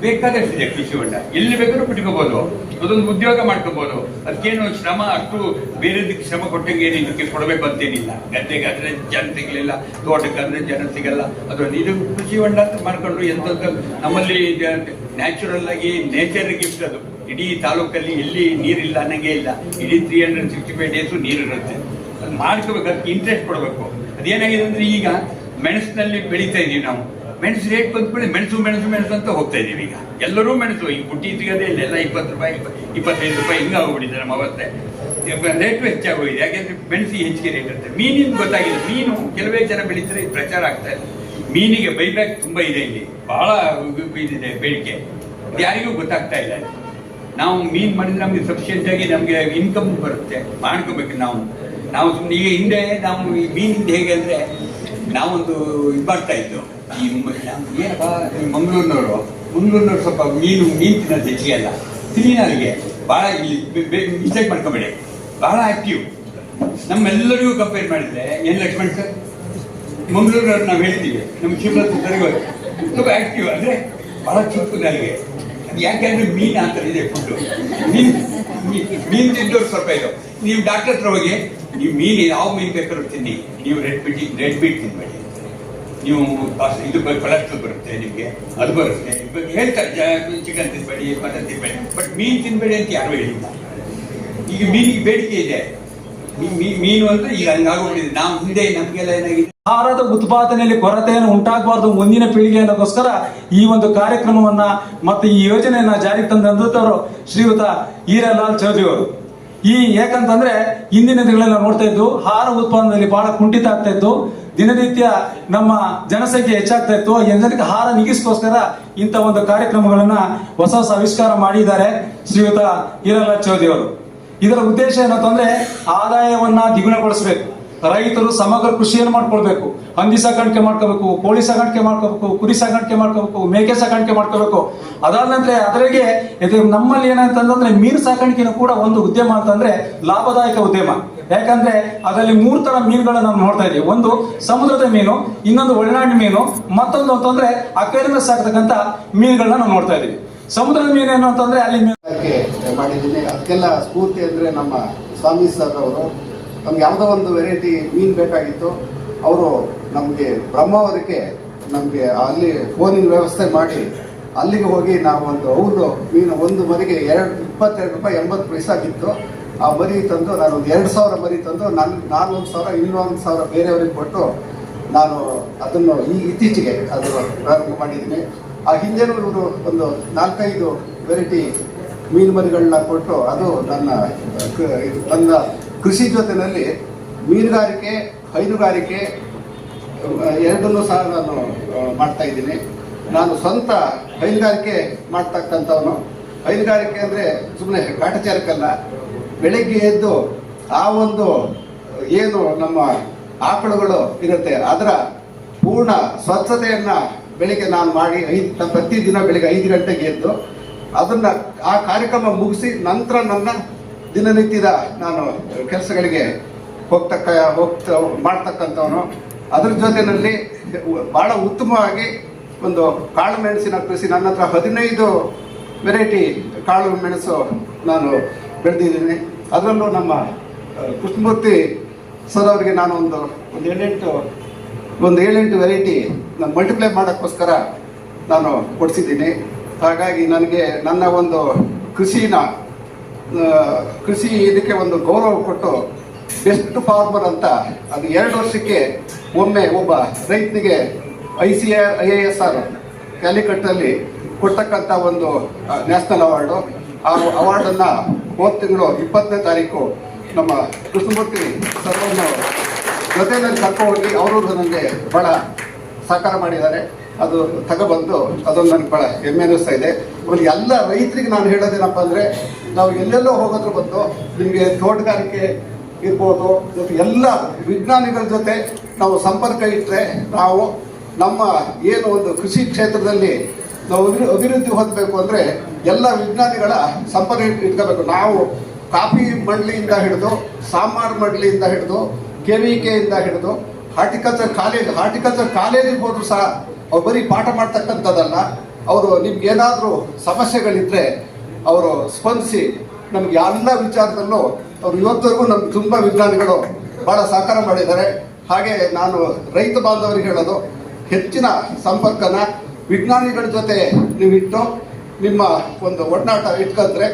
ಬೇಕಾದಷ್ಟಿದೆ ಕೃಷಿ ಹೊಂಡ. ಎಲ್ಲಿ ಬೇಕಾದ್ರೂ ಬಿಟ್ಕೋಬಹುದು ಅದೊಂದು ಉದ್ಯೋಗ ಮಾಡ್ಕೋಬಹುದು ಅದಕ್ಕೇನು ಶ್ರಮ ಅಷ್ಟು ಬೇರೆದಕ್ಕೆ ಶ್ರಮ ಕೊಟ್ಟಂಗೆ ಏನು ಇದಕ್ಕೆ ಕೊಡಬೇಕು ಅಂತೇನಿಲ್ಲ ಗದ್ದೆಗಾದ್ರೆ ಜನ ಸಿಗಲಿಲ್ಲ ತೋಟಕ್ಕಾದ್ರೆ ಜನ ಸಿಗಲ್ಲ ಅದೊಂದು ಇದು ಕೃಷಿ ಹೊಂಡ ಅಂತ ಮಾಡ್ಕೊಂಡ್ರು ಎಂತ ನಮ್ಮಲ್ಲಿ ನ್ಯಾಚುರಲ್ ಆಗಿ ನೇಚರ್ ಗಿಫ್ಟ್ ಅದು. ಇಡೀ ತಾಲೂಕಲ್ಲಿ ಎಲ್ಲಿ ನೀರಿಲ್ಲ ಅನ್ನಂಗೆ ಇಲ್ಲ. ಇಡೀ three hundred sixty five days ನೀರು ಇರುತ್ತೆ. ಅದು ಮಾಡ್ಕೋಬೇಕು, ಅದಕ್ಕೆ ಇಂಟ್ರೆಸ್ಟ್ ಕೊಡಬೇಕು. ಅದೇನಾಗಿದೆ ಅಂದ್ರೆ ಈಗ ಮೆಣಸಿನಲ್ಲಿ ಬೆಳೀತಾ ಇದೀವಿ ನಾವು. ಮೆಣಸು ರೇಟ್ ಬಂದ್ಬಿಡಿ ಮೆಣಸು ಮೆಣಸು ಮೆಣಸು ಅಂತ ಹೋಗ್ತಾ ಇದೀವಿ ಈಗ. ಎಲ್ಲರೂ ಮೆಣಸು, ಈಗ ಬುಟ್ಟಿ ಸಿಗೋದೇ ಇಲ್ಲ. ಎಲ್ಲ ಇಪ್ಪತ್ತು ರೂಪಾಯಿ ಇಪ್ಪ- ಇಪ್ಪತ್ತೈದು ರೂಪಾಯಿ ಹಿಂಗೆ ಆಗೋಗ್ಬಿಟ್ಟಿದೆ ನಮ್ಮ ಅವಸ್ಥೆ. ರೇಟು ಹೆಚ್ಚಾಗೋಗಿದೆ ಯಾಕೆಂದ್ರೆ ಮೆಣಸು ಹೆಚ್ಚಿಗೆ ರೇಟ್ ಇರುತ್ತೆ. ಮೀನಿನ ಗೊತ್ತಾಗಿದೆ ಮೀನು ಕೆಲವೇ ಜನ ಬೆಳೀತಾರೆ ಪ್ರಚಾರ ಆಗ್ತಾ ಇದೆ ಮೀನಿಗೆ ಬೈಬ್ಯಾಕ್ ತುಂಬ ಇದೆ ಇಲ್ಲಿ. ಬಹಳ ಇದಿದೆ ಬೇಡಿಕೆ. ಯಾರಿಗೂ ಗೊತ್ತಾಗ್ತಾ ಇಲ್ಲ. ನಾವು ಮೀನ್ ಮಾಡಿದ್ರೆ ನಮಗೆ ಸಫಿಷಿಯೆಂಟ್ ಆಗಿ ನಮಗೆ ಇನ್ಕಮ್ ಬರುತ್ತೆ. ಮಾಡ್ಕೋಬೇಕು ನಾವು. ನಾವು ಸುಮ್ಮನೆ ಈಗ ಹಿಂದೆ ನಾವು ಈ ಮೀನಿಂದ ಹೇಗೆ ಅಂದರೆ ನಾವೊಂದು ಇದು ಮಾಡ್ತಾ ಈ ಏನಪ್ಪ ಈ ಮಂಗಳೂರಿನವರು. ಮಂಗಳೂರಿನವ್ರು ಸ್ವಲ್ಪ ಮೀನು ಮೀನು ತಿನ್ನೋದು ಹೆಚ್ಚಿಗೆ ಅಲ್ಲ. ಕ್ಲೀನರ್ಗೆ ಭಾಳ ಇಲ್ಲಿ ಮಿಸ್ಟೇಕ್ ಮಾಡ್ಕೊಬೇಡಿ. ಬಹಳ ಆಕ್ಟಿವ್ ನಮ್ಮೆಲ್ಲರಿಗೂ ಕಂಪೇರ್ ಮಾಡಿದ್ರೆ ಏನು ಲಕ್ಷ್ಮಣ್ ಸರ್ ಮಂಗಳೂರಿನವ್ರು ನಾವು ಹೇಳ್ತೀವಿ ನಮ್ಮ ಶಿವರಾತ್ರಿಗೆ ತುಂಬ ಆಕ್ಟಿವ್ ಅಂದ್ರೆ ಬಹಳ ಚುರುಕು ನನಗೆ ಅದು ಯಾಕೆಂದ್ರೆ ಮೀನು ಥರ ಇದೆ ಫುಡ್ಡು ಮೀನ್ ಮೀನು ಮೀನ್ ತಿಂದವ್ರು ಸ್ವಲ್ಪ ಇದು. ನೀವು ಡಾಕ್ಟರ್ ಹತ್ರ ಹೋಗಿ, ನೀವು ಮೀನು ಯಾವ ಮೀನು ಬೇಕಾದ್ರೂ ತಿನ್ನಿ. ನೀವು ರೆಡ್ ಬಿಟ್ ರೆಡ್ ಬೀಟ್ ತಿನ್ಬೇಡಿ. ನೀವು ಇದು ಕೊಲೆಸ್ಟ್ರಾಲ್ ಬರುತ್ತೆ ನಿಮಗೆ, ಅದು ಬರುತ್ತೆ. ಹೇಳ್ತಾರೆ ಚಿಕನ್ ತಿನ್ಬೇಡಿ ಮಟನ್ ತಿನ್ಬೇಡಿ. ಬಟ್ ಮೀನು ತಿನ್ಬೇಡಿ ಅಂತ ಯಾರು ಹೇಳಿಲ್ಲ. ಈಗ ಮೀನಿಗೆ ಬೇಡಿಕೆ ಇದೆ. ಮೀನು ಅಂದ್ರೆ ಈಗ ಹಂಗಾಗೋಗ್ಬಿಟ್ಟಿದೆ ನಾವು ಹಿಂದೆ ನಮಗೆಲ್ಲ ಏನಾಗಿದೆ? ಆಹಾರದ ಉತ್ಪಾದನೆಯಲ್ಲಿ ಕೊರತೆಯನ್ನು ಉಂಟಾಗಬಾರದು ಮುಂದಿನ ಪೀಳಿಗೆ ಅನ್ನೋದಕ್ಕೋಸ್ಕರ ಈ ಒಂದು ಕಾರ್ಯಕ್ರಮವನ್ನ ಮತ್ತು ಈ ಯೋಜನೆಯನ್ನ ಜಾರಿಗೆ ತಂದಂತವರು ಶ್ರೀಯುತ ಈರಲಾಲ್ ಚೌಧರಿ ಅವರು. ಈ ಯಾಕಂತಂದ್ರೆ ಹಿಂದಿನ ದಿನಗಳಲ್ಲಿ ನಾವು ನೋಡ್ತಾ ಇದ್ದು ಆಹಾರ ಉತ್ಪಾದನೆಯಲ್ಲಿ ಬಹಳ ಕುಂಠಿತ ಆಗ್ತಾ ಇತ್ತು ದಿನನಿತ್ಯ ನಮ್ಮ ಜನಸಂಖ್ಯೆ ಹೆಚ್ಚಾಗ್ತಾ ಇತ್ತು. ಜನರಿಗೆ ಆಹಾರ ನಿಗಿಸ್ಕೋಸ್ಕರ ಇಂಥ ಒಂದು ಕಾರ್ಯಕ್ರಮಗಳನ್ನ ಹೊಸ ಹೊಸ ಆವಿಷ್ಕಾರ ಮಾಡಿದ್ದಾರೆ ಶ್ರೀಯುತ ಈರಲಾಲ್ ಚೌಧರಿ ಅವರು ಇದರ ಉದ್ದೇಶ ಏನಂತಂದ್ರೆ, ಆದಾಯವನ್ನ ದ್ವಿಗುಣಗೊಳಿಸಬೇಕು. ರೈತರು ಸಮಗ್ರ ಕೃಷಿಯನ್ನು ಮಾಡ್ಕೊಳ್ಬೇಕು. ಹಂದಿ ಸಾಕಾಣಿಕೆ ಮಾಡ್ಕೋಬೇಕು, ಕೋಳಿ ಸಾಕಾಣಿಕೆ ಮಾಡ್ಕೋಬೇಕು, ಕುರಿ ಸಾಕಾಣಿಕೆ ಮಾಡ್ಕೋಬೇಕು, ಮೇಕೆ ಸಾಕಾಣಿಕೆ ಮಾಡ್ಕೋಬೇಕು. ಅದಾದ ನಂತರ ಅದರಿಗೆ ಇದು ನಮ್ಮಲ್ಲಿ ಏನಂತಂದ್ರೆ ಮೀನು ಸಾಕಾಣಿಕೆನೂ ಕೂಡ ಒಂದು ಉದ್ಯಮ ಅಂತಂದ್ರೆ ಲಾಭದಾಯಕ ಉದ್ಯಮ. ಯಾಕಂದ್ರೆ ಅದರಲ್ಲಿ ಮೂರು ತರ ಮೀನುಗಳನ್ನ ನಾವು ನೋಡ್ತಾ ಇದೀವಿ ಒಂದು ಸಮುದ್ರದ ಮೀನು, ಇನ್ನೊಂದು ಒಳನಾಡಿನ ಮೀನು, ಮತ್ತೊಂದು ಅಂತಂದ್ರೆ ಅಕ್ವೇರಿಯಂ ಸಾಕ್ತಕ್ಕಂತ ಮೀನುಗಳನ್ನ ನಾವು ನೋಡ್ತಾ ಇದೀವಿ ಸಮುದ್ರದ ಮೀನು ಏನು ಅಂತಂದ್ರೆ ಅಲ್ಲಿ ಮೀನು ಮಾಡಿದ್ದೀನಿ. ಅದಕ್ಕೆಲ್ಲ ಸ್ಫೂರ್ತಿ ಅಂದ್ರೆ ನಮ್ಮ ಸ್ವಾಮಿ ಸರ್ ಅವರು. ನಮ್ಗೆ ಯಾವುದೋ ಒಂದು ವೆರೈಟಿ ಮೀನು ಬೇಕಾಗಿತ್ತು. ಅವರು ನಮಗೆ ಬ್ರಹ್ಮಾವರಕ್ಕೆ ನಮಗೆ ಅಲ್ಲಿ ಫೋನಿನ ವ್ಯವಸ್ಥೆ ಮಾಡಿ, ಅಲ್ಲಿಗೆ ಹೋಗಿ ನಾವು ಒಂದು ಅವರು ಮೀನು ಒಂದು ಮರಿಗೆ ಎರಡು, ಇಪ್ಪತ್ತೆರಡು ರೂಪಾಯಿ ಎಂಬತ್ತು ಪೈಸಾಗಿತ್ತು ಆ ಮರಿ ತಂದು ನಾನು ಎರಡು ಸಾವಿರ ಮರಿ ತಂದು ನಾನು ನಾನು ಒಂದು ಸಾವಿರ, ಇನ್ನೊಂದು ಸಾವಿರ ಬೇರೆಯವರಿಗೆ ಕೊಟ್ಟು ನಾನು ಅದನ್ನು ಈ ಇತ್ತೀಚೆಗೆ ಅದು ಪ್ರಾರಂಭ ಮಾಡಿದ್ದೀನಿ. ಆ ಹಿಂದೆನೂ ಇವರು ಒಂದು ನಾಲ್ಕೈದು ವೆರೈಟಿ ಮೀನು ಮರಿಗಳನ್ನ ಕೊಟ್ಟು ಅದು ನನ್ನ ನನ್ನ ಕೃಷಿ ಜೊತೆಯಲ್ಲಿ ಮೀನುಗಾರಿಕೆ, ಹೈನುಗಾರಿಕೆ, ಎರಡನ್ನೂ ಸಹ ನಾನು ಮಾಡ್ತಾ ಇದ್ದೀನಿ. ನಾನು ಸ್ವಂತ ಹೈನುಗಾರಿಕೆ ಮಾಡ್ತಕ್ಕಂಥವನು. ಹೈನುಗಾರಿಕೆ ಅಂದರೆ ಸುಮ್ಮನೆ ಕಾಟಚಾರಕ್ಕಲ್ಲ, ಬೆಳಗ್ಗೆ ಎದ್ದು ಆ ಒಂದು, ಏನು ನಮ್ಮ ಆಕಳುಗಳು ಇರುತ್ತೆ, ಅದರ ಪೂರ್ಣ ಸ್ವಚ್ಛತೆಯನ್ನು ಬೆಳಿಗ್ಗೆ ನಾನು ಮಾಡಿ ಐದು ಪ್ರತಿದಿನ ಬೆಳಿಗ್ಗೆ ಐದು ಗಂಟೆಗೆ ಎದ್ದು ಅದನ್ನು ಆ ಕಾರ್ಯಕ್ರಮ ಮುಗಿಸಿ ನಂತರ ನನ್ನ ದಿನನಿತ್ಯದ ನಾನು ಕೆಲಸಗಳಿಗೆ ಹೋಗ್ತಕ್ಕ, ಹೋಗ್ತ, ಮಾಡ್ತಕ್ಕಂಥವನು. ಅದ್ರ ಜೊತೆಯಲ್ಲಿ ಬಹಳ ಉತ್ತಮವಾಗಿ ಒಂದು ಕಾಳು ಮೆಣಸಿನ ಕೃಷಿ, ನನ್ನ ಹತ್ರ ಹದಿನೈದು ವೆರೈಟಿ ಕಾಳು ಮೆಣಸು ನಾನು ಬೆಳೆದಿದ್ದೀನಿ. ಅದರಲ್ಲೂ ನಮ್ಮ ಕೃಷ್ಣಮೂರ್ತಿ ಸರ್ ಅವರಿಗೆ ನಾನು ಒಂದು ಒಂದು ಏಳೆಂಟು ಒಂದು ಏಳೆಂಟು ವೆರೈಟಿ ನಾನು ಮಲ್ಟಿಪ್ಲೈ ಮಾಡೋಕ್ಕೋಸ್ಕರ ನಾನು ಕೊಡಿಸಿದ್ದೀನಿ. ಹಾಗಾಗಿ ನನಗೆ ನನ್ನ ಒಂದು ಕೃಷಿನ ಕೃಷಿ ಇದಕ್ಕೆ ಒಂದು ಗೌರವ ಕೊಟ್ಟು ಬೆಸ್ಟ್ ಫಾರ್ಮರ್ ಅಂತ ಅದು ಎರಡು ವರ್ಷಕ್ಕೆ ಒಮ್ಮೆ ಒಬ್ಬ ರೈತನಿಗೆ I C R I A S R ಕ್ಯಾಲಿಕಟ್ಟಲ್ಲಿ ಕೊಟ್ಟಕ್ಕಂಥ ಒಂದು ನ್ಯಾಷನಲ್ ಅವಾರ್ಡು. ಆ ಅವಾರ್ಡನ್ನು ಹೋದ ತಿಂಗಳು ಇಪ್ಪತ್ತನೇ ತಾರೀಕು ನಮ್ಮ ಕೃಷ್ಣಮೂರ್ತಿ ಸರ್ವನ್ನು ಜೊತೆಯಲ್ಲಿ ಕರ್ಕೊಂಡು ಹೋಗಿ, ಅವರು ನನಗೆ ಭಾಳ ಸಹಕಾರ ಮಾಡಿದ್ದಾರೆ. ಅದು ತಗೊಬಂದು ಅದೊಂದು ನನಗೆ ಭಾಳ ಹೆಮ್ಮೆ ಅನ್ನಿಸ್ತಾ ಇದೆ. ಆಮೇಲೆ ಎಲ್ಲ ರೈತರಿಗೆ ನಾನು ಹೇಳೋದೇನಪ್ಪ ಅಂದರೆ, ನಾವು ಎಲ್ಲೆಲ್ಲೋ ಹೋಗೋದ್ರ ಬಂದು ನಿಮಗೆ ತೋಟಗಾರಿಕೆ ಇರ್ಬೋದು, ಜೊತೆ ಎಲ್ಲ ವಿಜ್ಞಾನಿಗಳ ಜೊತೆ ನಾವು ಸಂಪರ್ಕ ಇಟ್ಟರೆ ನಾವು ನಮ್ಮ ಏನು ಒಂದು ಕೃಷಿ ಕ್ಷೇತ್ರದಲ್ಲಿ ನಾವು ಅಭಿ- ಅಭಿವೃದ್ಧಿ ಹೊಂದಬೇಕು ಅಂದರೆ ಎಲ್ಲ ವಿಜ್ಞಾನಿಗಳ ಸಂಪರ್ಕ ಇಟ್ಕೋಬೇಕು. ನಾವು ಕಾಫಿ ಮಂಡಳಿಯಿಂದ ಹಿಡಿದು, ಸಾಂಬಾರು ಮಂಡಳಿಯಿಂದ ಹಿಡಿದು ಕೆ ವಿ ಹಿಡಿದು, ಹಾರ್ಟಿಕಲ್ಚರ್ ಕಾಲೇಜ್, ಹಾರ್ಟಿಕಲ್ಚರ್ ಕಾಲೇಜಿಗೆ ಹೋದರೂ ಸಹ ಅವ್ರು ಬರೀ ಪಾಠ ಮಾಡ್ತಕ್ಕಂಥದ್ದಲ್ಲ, ಅವರು ನಿಮ್ಗೆ ಏನಾದರೂ ಸಮಸ್ಯೆಗಳಿದ್ರೆ ಅವರು ಸ್ಪಂದಿಸಿ, ನಮ್ಗೆ ಎಲ್ಲ ವಿಚಾರದಲ್ಲೂ ಅವ್ರು ಇವತ್ತವರೆಗೂ ನಮ್ಗೆ ತುಂಬ ವಿಜ್ಞಾನಿಗಳು ಭಾಳ ಸಹಕಾರ ಮಾಡಿದ್ದಾರೆ. ಹಾಗೆ ನಾನು ರೈತ ಬಾಂಧವರಿಗೆ ಹೇಳೋದು, ಹೆಚ್ಚಿನ ಸಂಪರ್ಕನ ವಿಜ್ಞಾನಿಗಳ ಜೊತೆ ನೀವು ನಿಮ್ಮ ಒಂದು ಒಡನಾಟ ಇಟ್ಕೊಂಡ್ರೆ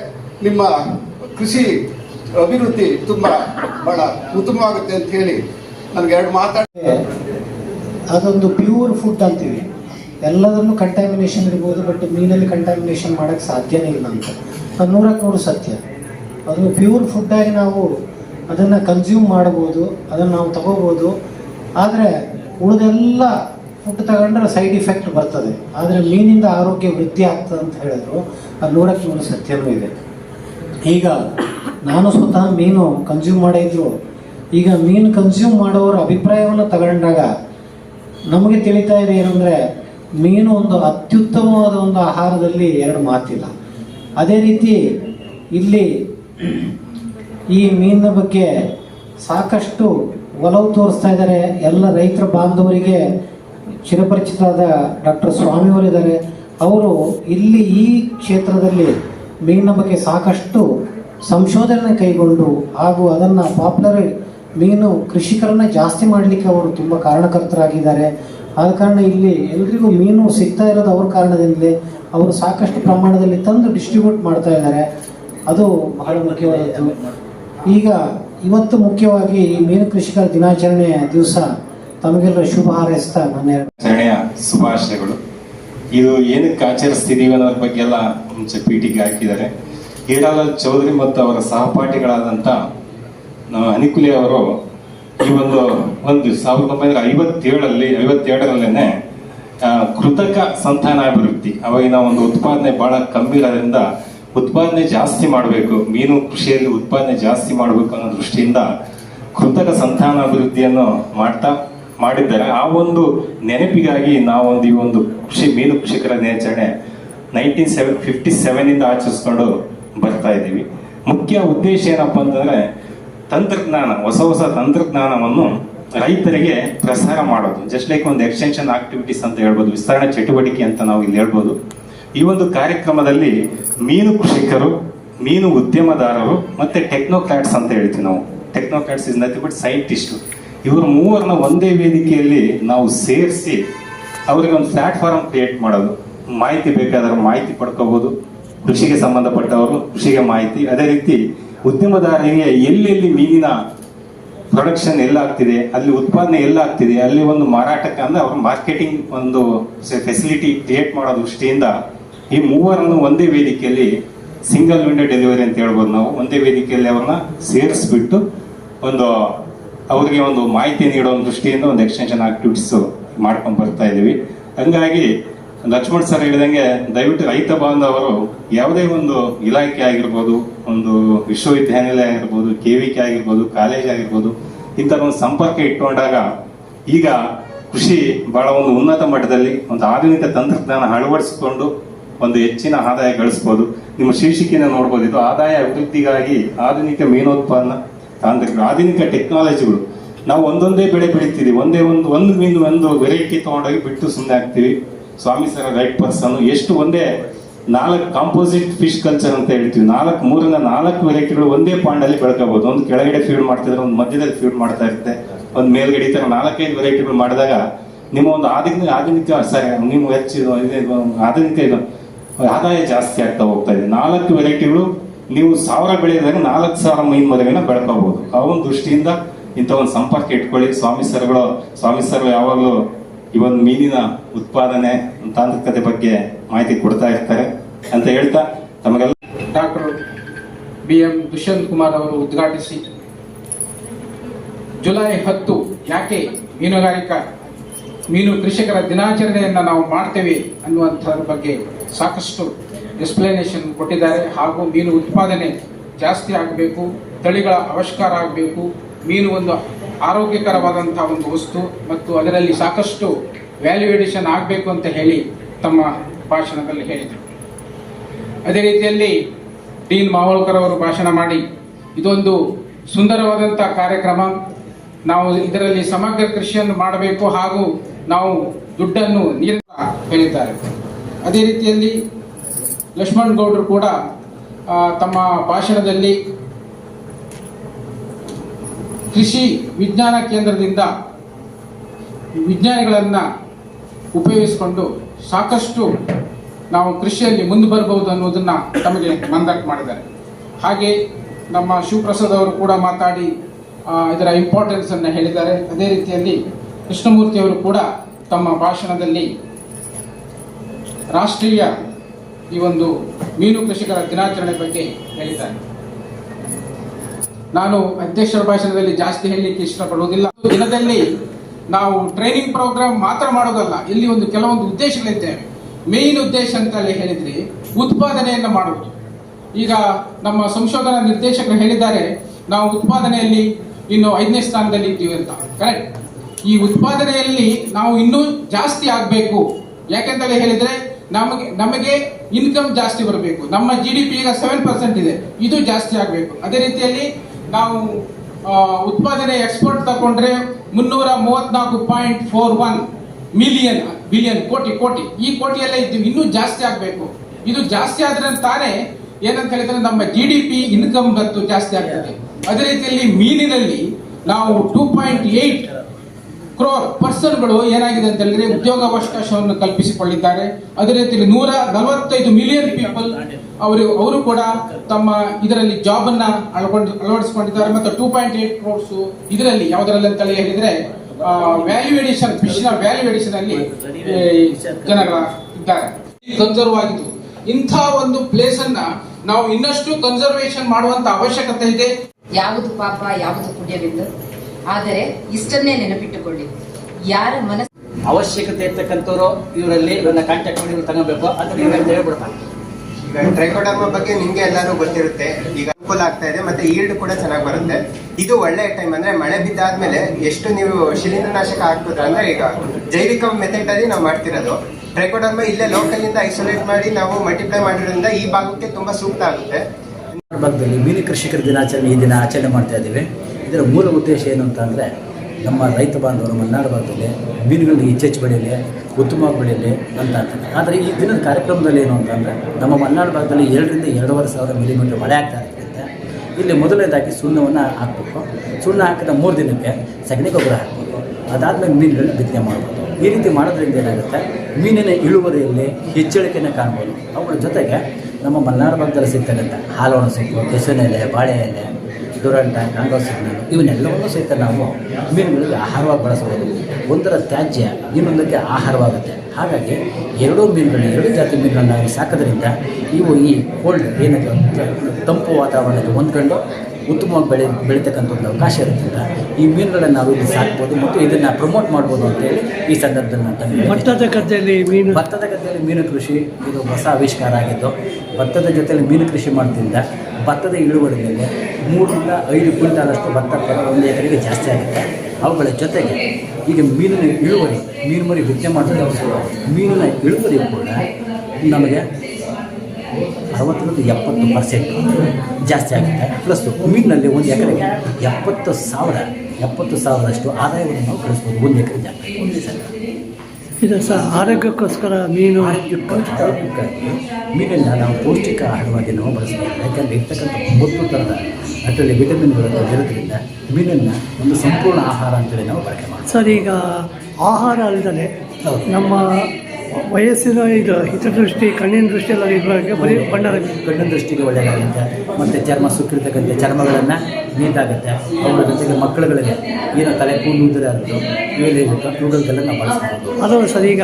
ನಿಮ್ಮ ಕೃಷಿ ಅಭಿವೃದ್ಧಿ ತುಂಬ ಭಾಳ ಉತ್ತಮವಾಗುತ್ತೆ ಅಂತ ಹೇಳಿ ನನಗೆ ಎರಡು ಮಾತಾಡಿ ಅದೊಂದು ಪ್ಯೂರ್ ಫುಡ್ ಅಂತೀವಿ. ಎಲ್ಲದರಲ್ಲೂ ಕಂಟ್ಯಾಮಿನೇಷನ್ ಇರ್ಬೋದು ಬಟ್ ಮೀನಲ್ಲಿ ಕಂಟ್ಯಾಮಿನೇಷನ್ ಮಾಡೋಕ್ಕೆ ಸಾಧ್ಯನೇ ಇಲ್ಲ ಅಂತ. ಅದು ನೂರಕ್ಕೆ ನೂರು ಸತ್ಯ. ಅದು ಪ್ಯೂರ್ ಫುಡ್ಡಾಗಿ ನಾವು ಅದನ್ನು ಕನ್ಸ್ಯೂಮ್ ಮಾಡ್ಬೋದು ಅದನ್ನು ನಾವು ತಗೋಬೋದು ಆದರೆ ಉಳಿದೆಲ್ಲ ಫುಡ್ ತಗೊಂಡ್ರೆ ಸೈಡ್ ಇಫೆಕ್ಟ್ ಬರ್ತದೆ. ಆದರೆ ಮೀನಿಂದ ಆರೋಗ್ಯ ವೃದ್ಧಿ ಆಗ್ತದೆ ಅಂತ ಹೇಳಿದ್ರು. ಅದು ನೂರಕ್ಕೆ ನೂರು ಸತ್ಯನೂ ಇದೆ. ಈಗ ನಾನು ಸ್ವತಃ ಮೀನು ಕನ್ಸ್ಯೂಮ್ ಮಾಡಿದ್ರು ಈಗ ಮೀನು ಕನ್ಸ್ಯೂಮ್ ಮಾಡೋರ ಅಭಿಪ್ರಾಯವನ್ನು ತಗೊಂಡಾಗ ನಮಗೆ ತಿಳಿತಾ ಇದೆ ಏನಂದ್ರೆ, ಮೀನು ಒಂದು ಅತ್ಯುತ್ತಮವಾದ ಒಂದು ಆಹಾರದಲ್ಲಿ ಎರಡು ಮಾತಿಲ್ಲ. ಅದೇ ರೀತಿ ಇಲ್ಲಿ ಈ ಮೀನಿನ ಬಗ್ಗೆ ಸಾಕಷ್ಟು ಒಲವು ತೋರಿಸ್ತಾ ಇದ್ದಾರೆ. ಎಲ್ಲ ರೈತರ ಬಾಂಧವರಿಗೆ ಚಿರಪರಿಚಿತರಾದ ಡಾಕ್ಟರ್ ಸ್ವಾಮಿಯವರಿದ್ದಾರೆ ಅವರು ಇಲ್ಲಿ ಈ ಕ್ಷೇತ್ರದಲ್ಲಿ ಮೀನಿನ ಬಗ್ಗೆ ಸಾಕಷ್ಟು ಸಂಶೋಧನೆ ಕೈಗೊಂಡು ಹಾಗೂ ಅದನ್ನು ಪಾಪ್ಯುಲರ್ ಮೀನು ಕೃಷಿಕರನ್ನ ಜಾಸ್ತಿ ಮಾಡಲಿಕ್ಕೆ ಅವರು ತುಂಬ ಕಾರಣಕರ್ತರಾಗಿದ್ದಾರೆ. ಆದ ಕಾರಣ ಇಲ್ಲಿ ಎಲ್ರಿಗೂ ಮೀನು ಸಿಗ್ತಾ ಇರೋದು ಅವ್ರ ಕಾರಣದಿಂದಲೇ ಅವರು ಸಾಕಷ್ಟು ಪ್ರಮಾಣದಲ್ಲಿ ತಂದು ಡಿಸ್ಟ್ರಿಬ್ಯೂಟ್ ಮಾಡ್ತಾ ಇದ್ದಾರೆ. ಅದು ಬಹಳ ಮುಖ್ಯವಾದದ್ದು. ಈಗ ಇವತ್ತು ಮುಖ್ಯವಾಗಿ ಈ ಮೀನು ಕೃಷಿಕರ ದಿನಾಚರಣೆಯ ದಿವಸ ತಮಗೆಲ್ಲ ಶುಭ ಹಾರೈಸ್ತಾ ನನ್ನ ಆಚರಣೆಯ ಶುಭಾಶಯಗಳು. ಇದು ಏನಕ್ಕೆ ಆಚರಿಸ್ತಿದೀವಿ ಅನ್ನೋದ್ರ ಬಗ್ಗೆ ಎಲ್ಲ ಮುಂಚೆ ಪೀಠಿಗೆ ಹಾಕಿದ್ದಾರೆ. ಹೀರಾಲಾಲ್ ಚೌಧರಿ ಮತ್ತು ಅವರ ಸಹಪಾಠಿಗಳಾದಂಥ ಅನಿಕುಲಿ ಅವರು ಈ ಒಂದು ಒಂದು ಸಾವಿರದ ಒಂಬೈನೂರ ಐವತ್ತೇಳಲ್ಲಿ, ಐವತ್ತೇಳರಲ್ಲೇನೆ ಕೃತಕ ಕೃತಕ ಸಂತಾನಾಭಿವೃದ್ಧಿ ಅವಾಗಿನ ಒಂದು ಉತ್ಪಾದನೆ ಬಹಳ ಕಮ್ಮಿ ಇರೋದ್ರಿಂದ ಉತ್ಪಾದನೆ ಜಾಸ್ತಿ ಮಾಡಬೇಕು, ಮೀನು ಕೃಷಿಯಲ್ಲಿ ಉತ್ಪಾದನೆ ಜಾಸ್ತಿ ಮಾಡಬೇಕು ಅನ್ನೋ ದೃಷ್ಟಿಯಿಂದ ಕೃತಕ ಸಂತಾನಾಭಿವೃದ್ಧಿಯನ್ನು ಮಾಡ್ತಾ ಮಾಡಿದ್ದಾರೆ. ಆ ಒಂದು ನೆನಪಿಗಾಗಿ ನಾವೊಂದು ಈ ಒಂದು ಕೃಷಿ, ಮೀನು ಕೃಷಿಕರ ದಿನಾಚರಣೆ ನೈನ್ಟೀನ್ ಸೆವೆನ್, ಫಿಫ್ಟಿ ಸೆವೆನ್ ಇಂದ ಆಚರಿಸ್ಕೊಂಡು ಬರ್ತಾ ಇದ್ದೀವಿ. ಮುಖ್ಯ ಉದ್ದೇಶ ಏನಪ್ಪಾ ಅಂತಂದ್ರೆ ತಂತ್ರಜ್ಞಾನ, ಹೊಸ ಹೊಸ ತಂತ್ರಜ್ಞಾನವನ್ನು ರೈತರಿಗೆ ಪ್ರಸಾರ ಮಾಡೋದು. ಜಸ್ಟ್ ಲೈಕ್ ಒಂದು ಎಕ್ಸ್ಟೆನ್ಷನ್ ಆಕ್ಟಿವಿಟೀಸ್ ಅಂತ ಹೇಳ್ಬೋದು, ವಿಸ್ತರಣೆ ಚಟುವಟಿಕೆ ಅಂತ ನಾವು ಇಲ್ಲಿ ಹೇಳ್ಬೋದು. ಈ ಒಂದು ಕಾರ್ಯಕ್ರಮದಲ್ಲಿ ಮೀನು ಕೃಷಿಕರು, ಮೀನು ಉದ್ಯಮದಾರರು ಮತ್ತೆ ಟೆಕ್ನೋಕ್ರಾಟ್ಸ್ ಅಂತ ಹೇಳ್ತೀವಿ ನಾವು. Technocrats is nothing but scientist ಇವರು ಮೂವರನ್ನ ಒಂದೇ ವೇದಿಕೆಯಲ್ಲಿ ನಾವು ಸೇರಿಸಿ ಅವರಿಗೆ ಒಂದು ಪ್ಲಾಟ್ಫಾರ್ಮ್ ಕ್ರಿಯೇಟ್ ಮಾಡೋದು. ಮಾಹಿತಿ ಬೇಕಾದ್ರೆ ಮಾಹಿತಿ ಪಡ್ಕೋಬಹುದು ಕೃಷಿಗೆ ಸಂಬಂಧಪಟ್ಟವರು ಕೃಷಿಗೆ ಮಾಹಿತಿ. ಅದೇ ರೀತಿ ಉದ್ಯಮದಾರರಿಗೆ ಎಲ್ಲೆಲ್ಲಿ ಮೀನಿನ ಪ್ರೊಡಕ್ಷನ್ ಎಲ್ಲಾಗ್ತಿದೆ, ಅಲ್ಲಿ ಉತ್ಪಾದನೆ ಎಲ್ಲಾಗ್ತಿದೆ, ಅಲ್ಲಿ ಒಂದು ಮಾರಾಟಕ್ಕೆ ಅಂದ್ರೆ ಅವ್ರ ಮಾರ್ಕೆಟಿಂಗ್ ಒಂದು ಫೆಸಿಲಿಟಿ ಕ್ರಿಯೇಟ್ ಮಾಡೋ ದೃಷ್ಟಿಯಿಂದ ಈ ಮೂವರನ್ನು ಒಂದೇ ವೇದಿಕೆಯಲ್ಲಿ ಸಿಂಗಲ್ ವಿಂಡೋ ಡೆಲಿವರಿ ಅಂತ ಹೇಳ್ಬೋದು ನಾವು. ಒಂದೇ ವೇದಿಕೆಯಲ್ಲಿ ಅವ್ರನ್ನ ಸೇರಿಸ್ಬಿಟ್ಟು ಒಂದು ಅವರಿಗೆ ಒಂದು ಮಾಹಿತಿ ನೀಡೋ ದೃಷ್ಟಿಯಿಂದ ಒಂದು ಎಕ್ಸ್ಟೆನ್ಷನ್ ಆಕ್ಟಿವಿಟೀಸ್ ಮಾಡ್ಕೊಂಡು ಬರ್ತಾ ಇದೀವಿ. ಹಂಗಾಗಿ ಲಕ್ಷ್ಮಣ್ ಸರ್ ಹೇಳಿದಂಗೆ ದಯವಿಟ್ಟು ರೈತ ಬಾಂಧವರು ಯಾವುದೇ ಒಂದು ಇಲಾಖೆ ಆಗಿರ್ಬೋದು, ಒಂದು ವಿಶ್ವವಿದ್ಯಾನಿಲಯ ಆಗಿರ್ಬೋದು, ಕೆ ವಿ ಕೆ ಆಗಿರ್ಬೋದು, ಕಾಲೇಜ್ ಆಗಿರ್ಬೋದು ಇಂಥ ಒಂದು ಸಂಪರ್ಕ ಇಟ್ಕೊಂಡಾಗ ಈಗ ಕೃಷಿ ಬಹಳ ಒಂದು ಉನ್ನತ ಮಟ್ಟದಲ್ಲಿ ಒಂದು ಆಧುನಿಕ ತಂತ್ರಜ್ಞಾನ ಅಳವಡಿಸಿಕೊಂಡು ಒಂದು ಹೆಚ್ಚಿನ ಆದಾಯ ಗಳಿಸ್ಬೋದು. ನಿಮ್ಮ ಶೀರ್ಷಿಕೆಯನ್ನು ನೋಡ್ಬೋದು. ಇದು ಆದಾಯ ಅಭಿವೃದ್ಧಿಗಾಗಿ ಆಧುನಿಕ ಮೀನೋತ್ಪನ್ನ ತಾಂತ್ರಿಕ, ಆಧುನಿಕ ಟೆಕ್ನಾಲಜಿಗಳು. ನಾವು ಒಂದೊಂದೇ ಬೆಳೆ ಬೆಳಿತೀವಿ. ಒಂದೇ ಒಂದು ಒಂದು ಮೀನು ಒಂದು ವೆರೈಟಿ ತಗೊಂಡೋಗಿ ಬಿಟ್ಟು ಸುಮ್ಮನೆ ಆಗ್ತೀವಿ ಸ್ವಾಮಿ ಸರ, ರೈಟ್ ಪರ್ಸನ್ ಎಷ್ಟು ಒಂದೇ ನಾಲ್ಕು ಕಾಂಪೋಸಿಟ್ ಫಿಶ್ ಕಲ್ಚರ್ ಅಂತ ಹೇಳ್ತೀವಿ. ನಾಲ್ಕು ಮೂರಿಂದ ನಾಲ್ಕು ವೆರೈಟಿಗಳು ಒಂದೇ ಪಾಂಡಲ್ಲಿ ಬೆಳ್ಕೋಬಹುದು ಒಂದು ಕೆಳಗಡೆ ಫೀಡ್ ಮಾಡ್ತಿದ್ರೆ ಒಂದು ಮಧ್ಯದಲ್ಲಿ ಫೀಡ್ ಮಾಡ್ತಾ ಇರುತ್ತೆ. ಒಂದು ಮೇಲ್ಗಡೆ ಈ ಥರ ನಾಲ್ಕೈದು ವೆರೈಟಿಗಳು ಮಾಡಿದಾಗ ನಿಮ್ಮ ಒಂದು ಆಧುನಿಕ ಆಧುನಿಕ ಸರಿ ನಿಮ್ಮ ಹೆಚ್ಚು ಆಧುನಿಕ ಇದು, ಆದಾಯ ಜಾಸ್ತಿ ಆಗ್ತಾ ಹೋಗ್ತಾ ಇದೆ. ನಾಲ್ಕು ವೆರೈಟಿಗಳು ನೀವು ಸಾವಿರ ಬೆಳೆಯದಾಗ ನಾಲ್ಕು ಸಾವಿರ ಮೈನ್ ಮದುವೆನ ಬೆಳ್ಕೋಬಹುದು ಆ ಒಂದು ದೃಷ್ಟಿಯಿಂದ ಇಂಥ ಒಂದು ಸಂಪರ್ಕ ಇಟ್ಕೊಳ್ಳಿ. ಸ್ವಾಮಿ ಸರ್ಗಳು, ಸ್ವಾಮಿ ಸರ್ ಯಾವಾಗಲೂ ಈ ಒಂದು ಮೀನಿನ ಉತ್ಪಾದನೆ, ತಾಂತ್ರಿಕತೆ ಬಗ್ಗೆ ಮಾಹಿತಿ ಕೊಡ್ತಾ ಇರ್ತಾರೆ ಅಂತ ಹೇಳ್ತಾ ತಮಗೆಲ್ಲ doctor B M Dushyant Kumar ಅವರು ಉದ್ಘಾಟಿಸಿ. ಜುಲೈ ಹತ್ತು ಯಾಕೆ ಮೀನುಗಾರಿಕಾ, ಮೀನು ಕೃಷಿಕರ ದಿನಾಚರಣೆಯನ್ನು ನಾವು ಮಾಡ್ತೇವೆ ಅನ್ನುವಂಥದ್ರ ಬಗ್ಗೆ ಸಾಕಷ್ಟು ಎಕ್ಸ್ಪ್ಲನೇಷನ್ ಕೊಟ್ಟಿದ್ದಾರೆ. ಹಾಗೂ ಮೀನು ಉತ್ಪಾದನೆ ಜಾಸ್ತಿ ಆಗಬೇಕು, ತಳಿಗಳ ಆವಿಷ್ಕಾರ ಆಗಬೇಕು, ಮೀನು ಒಂದು ಆರೋಗ್ಯಕರವಾದಂಥ ಒಂದು ವಸ್ತು ಮತ್ತು ಅದರಲ್ಲಿ ಸಾಕಷ್ಟು ವ್ಯಾಲ್ಯೂ ಎಡಿಷನ್ ಆಗಬೇಕು ಅಂತ ಹೇಳಿ ತಮ್ಮ ಭಾಷಣದಲ್ಲಿ ಹೇಳಿದರು. ಅದೇ ರೀತಿಯಲ್ಲಿ ಡೀನ್ ಮಾವಳ್ಕರ್ ಅವರು ಭಾಷಣ ಮಾಡಿ, ಇದೊಂದು ಸುಂದರವಾದಂಥ ಕಾರ್ಯಕ್ರಮ. ನಾವು ಇದರಲ್ಲಿ ಸಮಗ್ರ ಕೃಷಿಯನ್ನು ಮಾಡಬೇಕು ಹಾಗೂ ನಾವು ದುಡ್ಡನ್ನು ನೀರ ಹೇಳಿದ್ದಾರೆ. ಅದೇ ರೀತಿಯಲ್ಲಿ ಲಕ್ಷ್ಮಣ್ ಗೌಡರು ಕೂಡ ತಮ್ಮ ಭಾಷಣದಲ್ಲಿ ಕೃಷಿ ವಿಜ್ಞಾನ ಕೇಂದ್ರದಿಂದ ವಿಜ್ಞಾನಿಗಳನ್ನು ಉಪಯೋಗಿಸಿಕೊಂಡು ಸಾಕಷ್ಟು ನಾವು ಕೃಷಿಯಲ್ಲಿ ಮುಂದೆ ಬರಬಹುದು ಅನ್ನೋದನ್ನು ತಮಗೆ ಮಂದಟ್ ಮಾಡಿದ್ದಾರೆ. ಹಾಗೆ ನಮ್ಮ ಶಿವಪ್ರಸಾದ್ ಅವರು ಕೂಡ ಮಾತಾಡಿ ಇದರ ಇಂಪಾರ್ಟೆನ್ಸ್ ಅನ್ನು ಹೇಳಿದ್ದಾರೆ. ಅದೇ ರೀತಿಯಲ್ಲಿ ಕೃಷ್ಣಮೂರ್ತಿ ಅವರು ಕೂಡ ತಮ್ಮ ಭಾಷಣದಲ್ಲಿ ರಾಷ್ಟ್ರೀಯ ಈ ಒಂದು ಮೀನು ಕೃಷಿಕರ ದಿನಾಚರಣೆ ಬಗ್ಗೆ ಹೇಳಿದ್ದಾರೆ. ನಾನು ಅಧ್ಯಕ್ಷರ ಭಾಷಣದಲ್ಲಿ ಜಾಸ್ತಿ ಹೇಳಲಿಕ್ಕೆ ಇಷ್ಟಪಡುವುದಿಲ್ಲ. ದಿನದಲ್ಲಿ ನಾವು ಟ್ರೈನಿಂಗ್ ಪ್ರೋಗ್ರಾಮ್ ಮಾತ್ರ ಮಾಡೋದಲ್ಲ, ಇಲ್ಲಿ ಒಂದು ಕೆಲವೊಂದು ಉದ್ದೇಶಗಳಿದ್ದೇವೆ. ಮೇನ್ ಉದ್ದೇಶ ಅಂತ ಹೇಳಿದ್ರೆ ಉತ್ಪಾದನೆಯನ್ನು ಮಾಡುವುದು. ಈಗ ನಮ್ಮ ಸಂಶೋಧನಾ ನಿರ್ದೇಶಕರು ಹೇಳಿದ್ದಾರೆ, ನಾವು ಉತ್ಪಾದನೆಯಲ್ಲಿ ಇನ್ನು ಐದನೇ ಸ್ಥಾನದಲ್ಲಿ ಇದ್ದೀವಿ ಅಂತ. ಕರೆಕ್ಟ್ ಈ ಉತ್ಪಾದನೆಯಲ್ಲಿ ನಾವು ಇನ್ನೂ ಜಾಸ್ತಿ ಆಗಬೇಕು. ಯಾಕೆಂತೇಳಿ ಹೇಳಿದ್ರೆ ನಮಗೆ ನಮಗೆ ಇನ್ಕಮ್ ಜಾಸ್ತಿ ಬರಬೇಕು. ನಮ್ಮ ಜಿ ಡಿ ಪಿ ಈಗ ಸೆವೆನ್ ಪರ್ಸೆಂಟ್ ಇದೆ. ಇದು ಜಾಸ್ತಿ ಆಗಬೇಕು. ಅದೇ ರೀತಿಯಲ್ಲಿ ನಾವು ಉತ್ಪಾದನೆ ಎಕ್ಸ್ಪೋರ್ಟ್ ತಗೊಂಡ್ರೆ ಮುನ್ನೂರ ಮೂವತ್ನಾಲ್ಕು point four one million billion ಕೋಟಿ ಕೋಟಿ. ಈ ಕೋಟಿಯಲ್ಲೇ ಇದ್ದೀವಿ. ಇನ್ನೂ ಜಾಸ್ತಿ ಆಗಬೇಕು. ಇದು ಜಾಸ್ತಿ ಆದ್ರೆ ತಾನೇ ಏನಂತ ಹೇಳಿದ್ರೆ ನಮ್ಮ ಜಿ ಡಿ ಪಿ ಇನ್ಕಮ್ ಬಂತು ಜಾಸ್ತಿ ಆಗ್ತದೆ. ಅದೇ ರೀತಿಯಲ್ಲಿ ಮೀನಿನಲ್ಲಿ ನಾವು ಟೂ ಪಾಯಿಂಟ್ ಏಟ್ ಕ್ರೋರ್ ಪರ್ಸನ್ಗಳು ಏನಾಗಿದೆ ಅಂತ ಹೇಳಿದ್ರೆ ಉದ್ಯೋಗಾವಕಾಶವನ್ನು ಕಲ್ಪಿಸಿಕೊಂಡಿದ್ದಾರೆ ಅದೇ ರೀತಿಯಲ್ಲಿ ನೂರ ನಲವತ್ತೈದು ಮಿಲಿಯನ್ ಪೀಪಲ್ ಅವರು ಅವರು ಕೂಡ ತಮ್ಮ ಇದರಲ್ಲಿ ಜಾಬ್ ಅನ್ನ ಅಳಗೊಂಡು ಅಳವಡಿಸಿಕೊಂಡಿದ್ದಾರೆ ಮತ್ತು ಟೂ ಪಾಯಿಂಟ್ ಏಟ್ ಕ್ರೋರ್ಸ್ ಇದರಲ್ಲಿ ಯಾವುದರಲ್ಲಿ ಅಂತ ಹೇಳಿದ್ರೆ ವ್ಯಾಲ್ಯೂ ಎಡಿಷನ್ ಫಿಶ್ನ ವ್ಯಾಲ್ಯೂ ಎಡಿಷನ್ ಅಲ್ಲಿ ಜನಗಳ ಇದ್ದಾರೆ. ಕನ್ಸರ್ವ್ ಆಗಿದ್ದು. ಇಂಥ ಒಂದು ಪ್ಲೇಸ್ ಅನ್ನ ನಾವು ಇನ್ನಷ್ಟು ಕನ್ಸರ್ವೇಶನ್ ಮಾಡುವಂತ ಅವಶ್ಯಕತೆ ಇದೆ. ಯಾವುದು ಪಾಪ ಯಾವುದು ಪುಣ್ಯವೆಂದು. ಆದರೆ ಇಷ್ಟನ್ನೇ ನೆನಪಿಟ್ಟುಕೊಳ್ಳಿ. ಯಾರ ಮನಸ್ಸು ಅವಶ್ಯಕತೆ ಇರ್ತಕ್ಕಂಥವ್ರು ಇವರಲ್ಲಿ ಇವರನ್ನ ಕಾಂಟ್ಯಾಕ್ಟ್ ಮಾಡಿ ತಗೋಬೇಕು. ಅದನ್ನ ಹೇಳ್ಬಿಡ್ತಾರೆ ಈಗ ಟ್ರೈಕೋಡರ್ಮ ಬಗ್ಗೆ ನಿಮ್ಗೆ ಎಲ್ಲಾನು ಗೊತ್ತಿರುತ್ತೆ, ಈಗ ಅನುಕೂಲ ಆಗ್ತಾ ಇದೆ, ಮತ್ತೆ ಈಲ್ಡ್ ಕೂಡ ಚೆನ್ನಾಗಿ ಬರುತ್ತೆ. ಇದು ಒಳ್ಳೆ ಟೈಮ್ ಅಂದ್ರೆ ಮಳೆ ಬಿದ್ದಾದ್ಮೇಲೆ ಎಷ್ಟು ನೀವು ಶಿಲೀಂಧ್ರನಾಶಕ ಹಾಕ್ಬೋದು ಅಂದ್ರೆ ಈಗ ಜೈವಿಕ ಮೆಥಡ್ ಅಲ್ಲಿ ನಾವು ಮಾಡ್ತಿರೋದು. ಟ್ರೈಕೋಡರ್ಮ ಇಲ್ಲೇ ಲೋಕಲ್ ಇಂದ ಐಸೋಲೇಟ್ ಮಾಡಿ ನಾವು ಮಲ್ಟಿಪ್ಲೈ ಮಾಡಿರೋದ್ರಿಂದ ಈ ಭಾಗಕ್ಕೆ ತುಂಬಾ ಸೂಕ್ತ ಆಗುತ್ತೆ. ಭಾಗದಲ್ಲಿ ಮೀನು ಕೃಷಿಕರ ದಿನಾಚರಣೆ, ಈ ದಿನ ಆಚರಣೆ ಮಾಡ್ತಾ ಇದ್ದೀವಿ. ಇದರ ಮೂಲ ಉದ್ದೇಶ ಏನು ಅಂತ ಅಂದರೆ ನಮ್ಮ ರೈತ ಬಾಂಧವರು ಮಲೆನಾಡು ಭಾಗದಲ್ಲಿ ಮೀನುಗಳನ್ನ ಹೆಚ್ಚೆಚ್ಚು ಬೆಳೆಯಲಿ, ಉತ್ತಮವಾಗಿ ಬೆಳೆಯಲಿ ಅಂತ ಅಂತಾರೆ. ಆದರೆ ಈ ದಿನದ ಕಾರ್ಯಕ್ರಮದಲ್ಲಿ ಏನು ಅಂತಂದರೆ ನಮ್ಮ ಮಲೆನಾಡು ಭಾಗದಲ್ಲಿ ಎರಡರಿಂದ ಎರಡೂವರೆ ಸಾವಿರ ಮಿಲಿಮೀಟರ್ ಮಳೆ ಆಗ್ತಾ ಇರುತ್ತೆ ಇಲ್ಲಿ ಮೊದಲನೇದಾಗಿ ಸುಣ್ಣವನ್ನು ಹಾಕಬೇಕು. ಸುಣ್ಣ ಹಾಕಿದ ಮೂರು ದಿನಕ್ಕೆ ಸಗಣಿ ಗೊಬ್ಬರ ಹಾಕಬೇಕು. ಅದಾದಮೇಲೆ ಮೀನುಗಳನ್ನ ಬಿತ್ತನೆ ಮಾಡ್ಬೋದು. ಈ ರೀತಿ ಮಾಡೋದ್ರಿಂದ ಏನಾಗುತ್ತೆ? ಮೀನಿನ ಇಳುವರಿಯಲ್ಲಿ ಹೆಚ್ಚಳಿಕೆಯನ್ನು ಕಾಣ್ಬೋದು. ಅವುಗಳ ಜೊತೆಗೆ ನಮ್ಮ ಮಲೆನಾಡು ಭಾಗದಲ್ಲಿ ಸಿಗ್ತಕ್ಕಂಥ ಹಾಲೋಣ ಸೊಪ್ಪು ಕೆಸನೆಲೆ ಎಲೆ, ಬಾಳೆ ಎಲೆ ಡುರಂಟ ಸಿಗ್ನಲ್ ಇವನ್ನೆಲ್ಲವನ್ನೂ ಸಹಿತ ನಾವು ಮೀನುಗಳಿಗೆ ಆಹಾರವಾಗಿ ಬಳಸಬಹುದು. ಒಂದರ ತ್ಯಾಜ್ಯ ಇನ್ನೊಂದಕ್ಕೆ ಆಹಾರವಾಗುತ್ತೆ. ಹಾಗಾಗಿ ಎರಡೂ ಮೀನುಗಳು ಎರಡು ಜಾತಿ ಮೀನುಗಳನ್ನ ನಾವು ಸಾಕೋದ್ರಿಂದ ಇವು ಈ ಕೋಲ್ಡ್ ಏನಕ್ಕೆ ತಂಪು ವಾತಾವರಣಕ್ಕೆ ಹೊಂದ್ಕೊಂಡು ಉತ್ತಮವಾಗಿ ಬೆಳೆ ಬೆಳೀತಕ್ಕಂಥ ಒಂದು ಅವಕಾಶ ಇರೋದ್ರಿಂದ ಈ ಮೀನುಗಳನ್ನು ನಾವು ಇಲ್ಲಿ ಸಾಕ್ಬೋದು ಮತ್ತು ಇದನ್ನು ಪ್ರಮೋಟ್ ಮಾಡ್ಬೋದು ಅಂತೇಳಿ ಈ ಸಂದರ್ಭದಲ್ಲಿ ನಾನು ಭತ್ತದ ಗದ್ದೆಯಲ್ಲಿ ಮೀನು ಭತ್ತದ ಗದ್ದೆಯಲ್ಲಿ ಮೀನು ಕೃಷಿ ಇದು ಹೊಸ ಆವಿಷ್ಕಾರ ಆಗಿದ್ದು ಭತ್ತದ ಜೊತೆಯಲ್ಲಿ ಮೀನು ಕೃಷಿ ಮಾಡೋದ್ರಿಂದ ಭತ್ತದ ಇಳುವರಿಯಲ್ಲಿ ಮೂರರಿಂದ ಐದು ಕ್ವಿಂಟಾಲಷ್ಟು ಭತ್ತ ಪರ ಒಂದು ಎಕರೆಗೆ ಜಾಸ್ತಿ ಆಗುತ್ತೆ. ಅವುಗಳ ಜೊತೆಗೆ ಈಗ ಮೀನಿನ ಇಳುವರಿ ಮೀನು ಮರಿ ಬಿತ್ತನೆ ಮಾಡೋದ್ರಿಂದ ಮೀನಿನ ಇಳುವರಿ ಕೂಡ ನಮಗೆ ಅರವತ್ತರಿಂದ ಎಪ್ಪತ್ತು ಪರ್ಸೆಂಟ್ ಜಾಸ್ತಿ ಆಗುತ್ತೆ. ಪ್ಲಸ್ ಮೀನಿನಲ್ಲಿ ಒಂದು ಎಕರೆಗೆ ಎಪ್ಪತ್ತು ಸಾವಿರ ಎಪ್ಪತ್ತು ಸಾವಿರದಷ್ಟು ಆದಾಯವನ್ನು ನಾವು ಕಳಿಸ್ಬೋದು ಒಂದು ಎಕರೆ ಜಾಗ ಒಂದೇ ಸಲ ಇದು ಸಹ ಆರೋಗ್ಯಕ್ಕೋಸ್ಕರ ಮೀನು ಆರೋಗ್ಯಕ್ಕಾಗಿ ಮೀನನ್ನು ನಾವು ಪೌಷ್ಟಿಕ ಆಹಾರವಾಗಿ ನಾವು ಬಳಸಬೇಕು ಯಾಕೆಂದರೆ ಇರ್ತಕ್ಕಂಥ ಒಂಬತ್ತು ಥರದ ಅದರಲ್ಲಿ ವಿಟಮಿನ್ಗಳನ್ನು ಇರೋದ್ರಿಂದ ಮೀನನ್ನು ಒಂದು ಸಂಪೂರ್ಣ ಆಹಾರ ಅಂತೇಳಿ ನಾವು ಬಳಕೆ ಮಾಡ್ತೀವಿ. ಸರ್ ಈಗ ಆಹಾರ ಅಲ್ಲದೆ ನಮ್ಮ ವಯಸ್ಸಿನ ಇದು ಹಿತದೃಷ್ಟಿ ಕಣ್ಣಿನ ದೃಷ್ಟಿ ಎಲ್ಲ ಇರುವಾಗ ಬರೀ ಬಣ್ಣದ ಕಣ್ಣಿನ ದೃಷ್ಟಿಗೆ ಒಳ್ಳೆಯದಾಗುತ್ತೆ ಮತ್ತು ಚರ್ಮ ಸುಕ್ಕಿರ್ತಕ್ಕಂಥ ಚರ್ಮಗಳನ್ನು ನೀಟಾಗುತ್ತೆ ಅವರ ಜೊತೆಗೆ ಮಕ್ಕಳುಗಳಿಗೆ ಏನೋ ತಲೆ ಕೂದಲು ಆಗುತ್ತೋ ಇವೆಲ್ಲ ಇರುತ್ತೋ ಇವುಗಳಿಗೆಲ್ಲ ನಾವು ಬಳಸ್ಬೋದು. ಅದು ಸರ್ ಈಗ